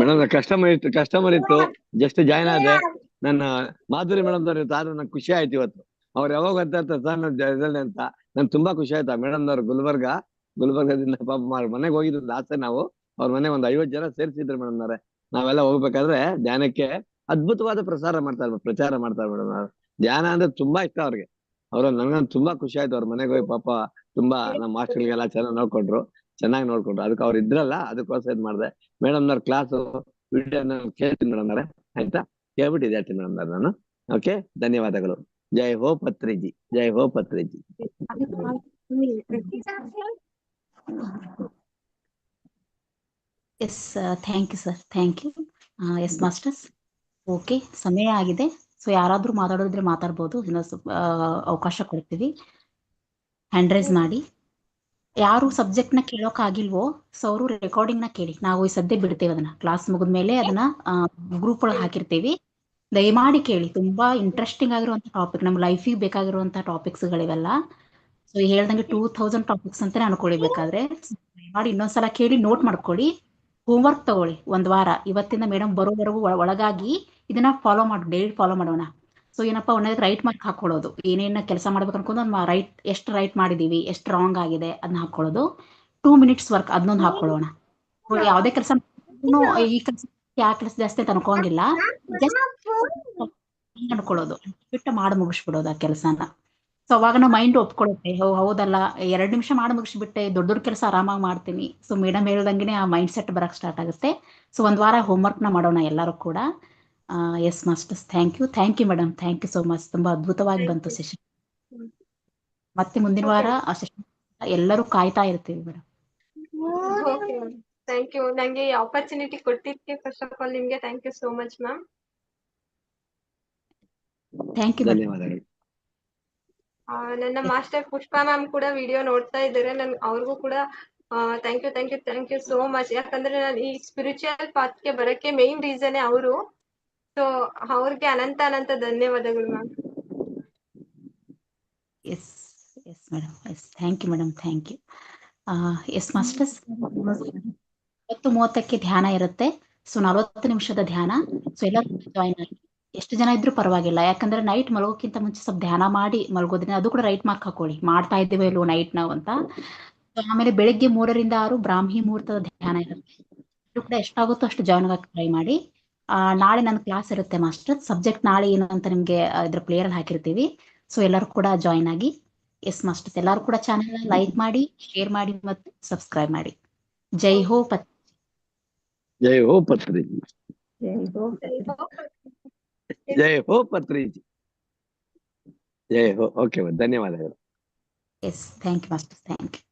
ಮೇಡಮ್ ಕಸ್ಟಮರ್ ಇತ್ತು ಕಸ್ಟಮರ್ ಇತ್ತು ಜಸ್ಟ್ ಜಾಯ್ನ್ ಆದೆ. ನನ್ನ ಮಾಧುರಿ ಮೇಡಮ್ ಅವ್ರ ಇತ್ತು ಆದ್ರೆ ನಂಗೆ ಖುಷಿ ಆಯ್ತು ಇವತ್ತು. ಅವ್ರು ಯಾವಾಗ ಅಂತ ಇರ್ತಾರೆ ಸರ್ ನಾನು ಅಂತ. ನನ್ ತುಂಬಾ ಖುಷಿ ಆಯ್ತಾ. ಮೇಡಮ್ ಅವ್ರು ಗುಲ್ಬರ್ಗ ಗುಲ್ಬರ್ಗದಿಂದ ಪಾಪ ಮನೆಗೆ ಹೋಗಿದ್ದು ಲಾಸ್ಟ್ ನಾವು ಅವ್ರ ಮನೆ ಒಂದ್ ಐವತ್ ಜನ ಸೇರ್ಸಿದ್ರು ಮೇಡಮ್ ಅವ್ರೆ. ನಾವೆಲ್ಲ ಹೋಗ್ಬೇಕಾದ್ರೆ ಧ್ಯಾನಕ್ಕೆ ಅದ್ಭುತವಾದ ಪ್ರಸಾರ ಮಾಡ್ತಾರೆ ಪ್ರಚಾರ ಮಾಡ್ತಾರೆ ಮೇಡಮ್ ಅವ್ರು. ಧ್ಯಾನ ಅಂದ್ರೆ ತುಂಬಾ ಇಷ್ಟ ಅವ್ರಿಗೆ. ಅವ್ರ ನನ್ಗಂತ ತುಂಬಾ ಖುಷಿ ಆಯ್ತು. ಅವ್ರ ಮನೆಗೆ ಹೋಗಿ ಪಾಪ ತುಂಬಾ ನಮ್ಮ ಮಾಸ್ಟರ್ಗೆಲ್ಲ ಚೆನ್ನಾಗಿ ನೋಡ್ಕೊಂಡ್ರು. ಚೆನ್ನಾಗಿ ನೋಡ್ಕೊಂಡ್ರು. ಅದಕ್ಕೆ ಅವ್ರು ಇದ್ರಲ್ಲ, ಅದಕ್ಕೋಸ್ಕರ ಇದ್ ಮಾಡಿದೆ. ಮೇಡಮ್ ನವ್ರ ಕ್ಲಾಸ್ ವಿಡಿಯೋ ಕೇಳ್ತೀನಿ ಮೇಡಮ್ ಅವರೇ. ಆಯ್ತಾ? ಕೇಳ್ಬಿಟ್ಟು ಹೇಳ್ತೀನಿ ಮೇಡಮ್ ನಾನು. ಓಕೆ ಧನ್ಯವಾದಗಳು. ಜೈ ಹೋ ಪತ್ರಿಜಿ. ಜೈ ಹೋ Patriji. Yes thank you sir thank you yes masters okay ಸಮಯ ಆಗಿದೆ. ಸೊ ಯಾರಾದ್ರೂ ಮಾತಾಡೋದಿದ್ರೆ ಮಾತಾಡ್ಬೋದು. ಇನ್ನೊಂದು ಅವಕಾಶ ಕೊಡ್ತೀವಿ. ಹ್ಯಾಂಡ್ ರೈಸ್ ಮಾಡಿ. ಯಾರು ಸಬ್ಜೆಕ್ಟ್ನ ಕೇಳೋಕ್ ಆಗಿಲ್ವೋ ಸೊ ಅವರು ರೆಕಾರ್ಡಿಂಗ್ನ ಕೇಳಿ. ನಾವು ಸದ್ಯ ಬಿಡ್ತೇವೆ ಅದನ್ನ. ಕ್ಲಾಸ್ ಮುಗಿದ್ಮೇಲೆ ಅದನ್ನ ಗ್ರೂಪ್ ಒಳಗೆ ಹಾಕಿರ್ತೀವಿ. ದಯಮಾಡಿ ಕೇಳಿ. ತುಂಬಾ ಇಂಟ್ರೆಸ್ಟಿಂಗ್ ಆಗಿರುವಂತ ಟಾಪಿಕ್ ನಮ್ಮ ಲೈಫಿಗೆ ಟಾಪಿಕ್ಸ್ ಗಳಿವೆಲ್ಲ. ಸೊ ಹೇಳ್ದಂಗೆ ಟೂ ತೌಸಂಡ್ ಟಾಪಿಕ್ಸ್ ಅಂತಾನೆ ಅನ್ಕೊಳ್ಳಿ ಬೇಕಾದ್ರೆ ದಯಮಾಡಿ ಇನ್ನೊಂದ್ಸಲ ಕೇಳಿ ನೋಟ್ ಮಾಡ್ಕೊಳ್ಳಿ. ಹೋಮ್ವರ್ಕ್ ತಗೊಳ್ಳಿ. ಒಂದ್ ವಾರ. ಇವತ್ತಿಂದ ಮೇಡಮ್ ಬರೋವರೆಗೂ ಒಳಗಾಗಿ ಇದನ್ನ ಫಾಲೋ ಮಾಡಿ. ಡೈಲಿ ಫಾಲೋ ಮಾಡೋಣ. ಸೊ ಏನಪ್ಪಾ ಒಂದೇ ರೈಟ್ ಮಾರ್ಕ್ ಹಾಕೊಳ್ಳೋದು ಏನೇನ ಕೆಲಸ ಮಾಡ್ಬೇಕು ಅನ್ಕೊಂಡು ರೈಟ್ ಎಷ್ಟು ರೈಟ್ ಮಾಡಿದೀವಿ, ಎಷ್ಟು ರಾಂಗ್ ಆಗಿದೆ ಅದನ್ನ ಹಾಕೊಳ್ಳೋದು ಟೂ ಮಿನಿಟ್ಸ್ ವರ್ಕ್ ಅದನ್ನೊಂದು ಹಾಕೊಳ್ಳೋಣ ಯಾವುದೇ ಕೆಲಸ ಈ ಕೆಲಸ ಯಾವ ಕೆಲಸ ಜಾಸ್ತಿ ಅನ್ಕೋಂಗಿಲ್ಲ ಅನ್ಕೊಳ್ಳೋದು. ಬಿಟ್ಟು ಮಾಡಿ ಮುಗಿಸ್ಬಿಡೋದು ಆ ಕೆಲಸನ. ಸೊ ಅವಾಗ ನಾವು ಮೈಂಡ್ ಒಪ್ಕೊಳ್ಳುತ್ತೆ ಹೋ, ಹೌದಲ್ಲ, ಎರಡು ನಿಮಿಷ ಮಾಡಿ ಮುಗಿಸ್ಬಿಟ್ಟೆ, ದೊಡ್ಡ ದೊಡ್ಡ ಕೆಲಸ ಆರಾಮಾಗಿ ಮಾಡ್ತೀನಿ. ಸೊ ಮೇಡಮ್ ಹೇಳ್ದಂಗೆ ಆ ಮೈಂಡ್ ಸೆಟ್ ಬರಕ್ ಸ್ಟಾರ್ಟ್ ಆಗುತ್ತೆ. ಸೊ ಒಂದ್ ವಾರ ನ ಮಾಡೋಣ ಎಲ್ಲರೂ ಕೂಡ. Yes masters thank you thank you madam thank you so much ತುಂಬಾ ಅದ್ಭುತವಾಗಿ ಬಂತು. ಸೆಷನ್ ಮತ್ತೆ ಮುಂದಿನ ವಾರ ಆ ಸೆಷನ್ ಎಲ್ಲರೂ ಕಾಯ್ತಾ ಇರ್ತೀವಿ madam okay ma'am thank you ನಂಗೆ ಈ ಆಪರ್ಚುನಿಟಿ ಕೊಟ್ಟಿದ್ದಕ್ಕೆ ಫಸ್ಟ್ ಆಫ್ ಆಲ್ ನಿಮ್ಗೆ thank you so much ma'am thank you ಧನ್ಯವಾದಗಳು. ನನ್ನ ಮಾಸ್ಟರ್ ಪುಷ್ಪಾ ಮ್ಯಾಮ್ ಕೂಡ ವಿಡಿಯೋ ನೋಡ್ತಾ ಇದ್ದಾರೆ. ನನ್ ಅವ್ರಿಗೂ ಕೂಡ thank you thank you thank you so much ಯಾಕಂದ್ರೆ ನಾನು ಈ ಸ್ಪಿರಿಚುವಲ್ ಪಾತ್ಗೆ ಬರಕ್ಕೆ ಮೇನ್ ರೀಸನ್ ಅವರು. ಸೊ ಅವ್ರಿಗೆ ಅನಂತ ಅನಂತ ಧನ್ಯವಾದಗಳು ma'am yes yes madam yes thank you madam thank you yes masters ಇವತ್ತು ಮೂವತ್ತಕ್ಕೆ ಧ್ಯಾನ ಇರುತ್ತೆ. ಸೊ ನಲವತ್ತು ನಿಮಿಷದ ಧ್ಯಾನ. ಸೊ ಎಲ್ಲ ಜಾಯಿನ್ ಆಗಿ. ಎಷ್ಟು ಜನ ಇದ್ರೂ ಪರವಾಗಿಲ್ಲ. ಯಾಕಂದ್ರೆ ನೈಟ್ ಮಲಗೋಕ್ಕಿಂತ ಮುಂಚೆ ಸ್ವಲ್ಪ ಧ್ಯಾನ ಮಾಡಿ ಮಲಗೋದ್ರಿಂದ ಅದು ಕೂಡ ರೈಟ್ ಮಾರ್ಕ್ ಹಾಕೊಳ್ಳಿ. ಮಾಡ್ತಾ ಇದ್ದೇವೆ ಇಲ್ವೋ ನೈಟ್ ನಾವು ಅಂತ. ಆಮೇಲೆ ಬೆಳಿಗ್ಗೆ ಮೂರರಿಂದ ಆರು ಬ್ರಾಹ್ಮಿ ಮುಹೂರ್ತದ ಧ್ಯಾನ ಇರುತ್ತೆ. ಕೂಡ ಎಷ್ಟಾಗುತ್ತೋ ಅಷ್ಟು ಜಾಯ್ನ್ ಆಗಕ್ಕೆ ಟ್ರೈ ಮಾಡಿ. ನಾಳೆ ನನ್ನ ಕ್ಲಾಸ್ ಇರುತ್ತೆ ಮಾಸ್ಟರ್ ಸಬ್ಜೆಕ್ಟ್ ನಾಳೆ ಏನು ಅಂತ ನಿಮ್ಗೆ ಆ, ಇದ್ರ ಪ್ಲೇಯರ್ ಹಾಕಿರ್ತೀವಿ. ಸೊ ಎಲ್ಲರೂ ಕೂಡ ಜಾಯಿನ್ ಆಗಿ ಎಸ್ ಮಾಸ್ಟರ್ಸ್ ಎಲ್ಲರೂ ಕೂಡ ಚಾನೆಲ್ ಲೈಕ್ ಮಾಡಿ ಶೇರ್ ಮಾಡಿ ಮತ್ತು ಸಬ್ಸ್ಕ್ರೈಬ್ ಮಾಡಿ. ಜೈ ಹೋ ಪತ್ ಜೈ ಹೋ ಪತ್ರಿ. ಜೈ ಹೋ ಪತ್ರಿ. ಜೈ ಹೋ ಓಕೆ ಧನ್ಯವಾದಗಳು. Yes thank you master thank you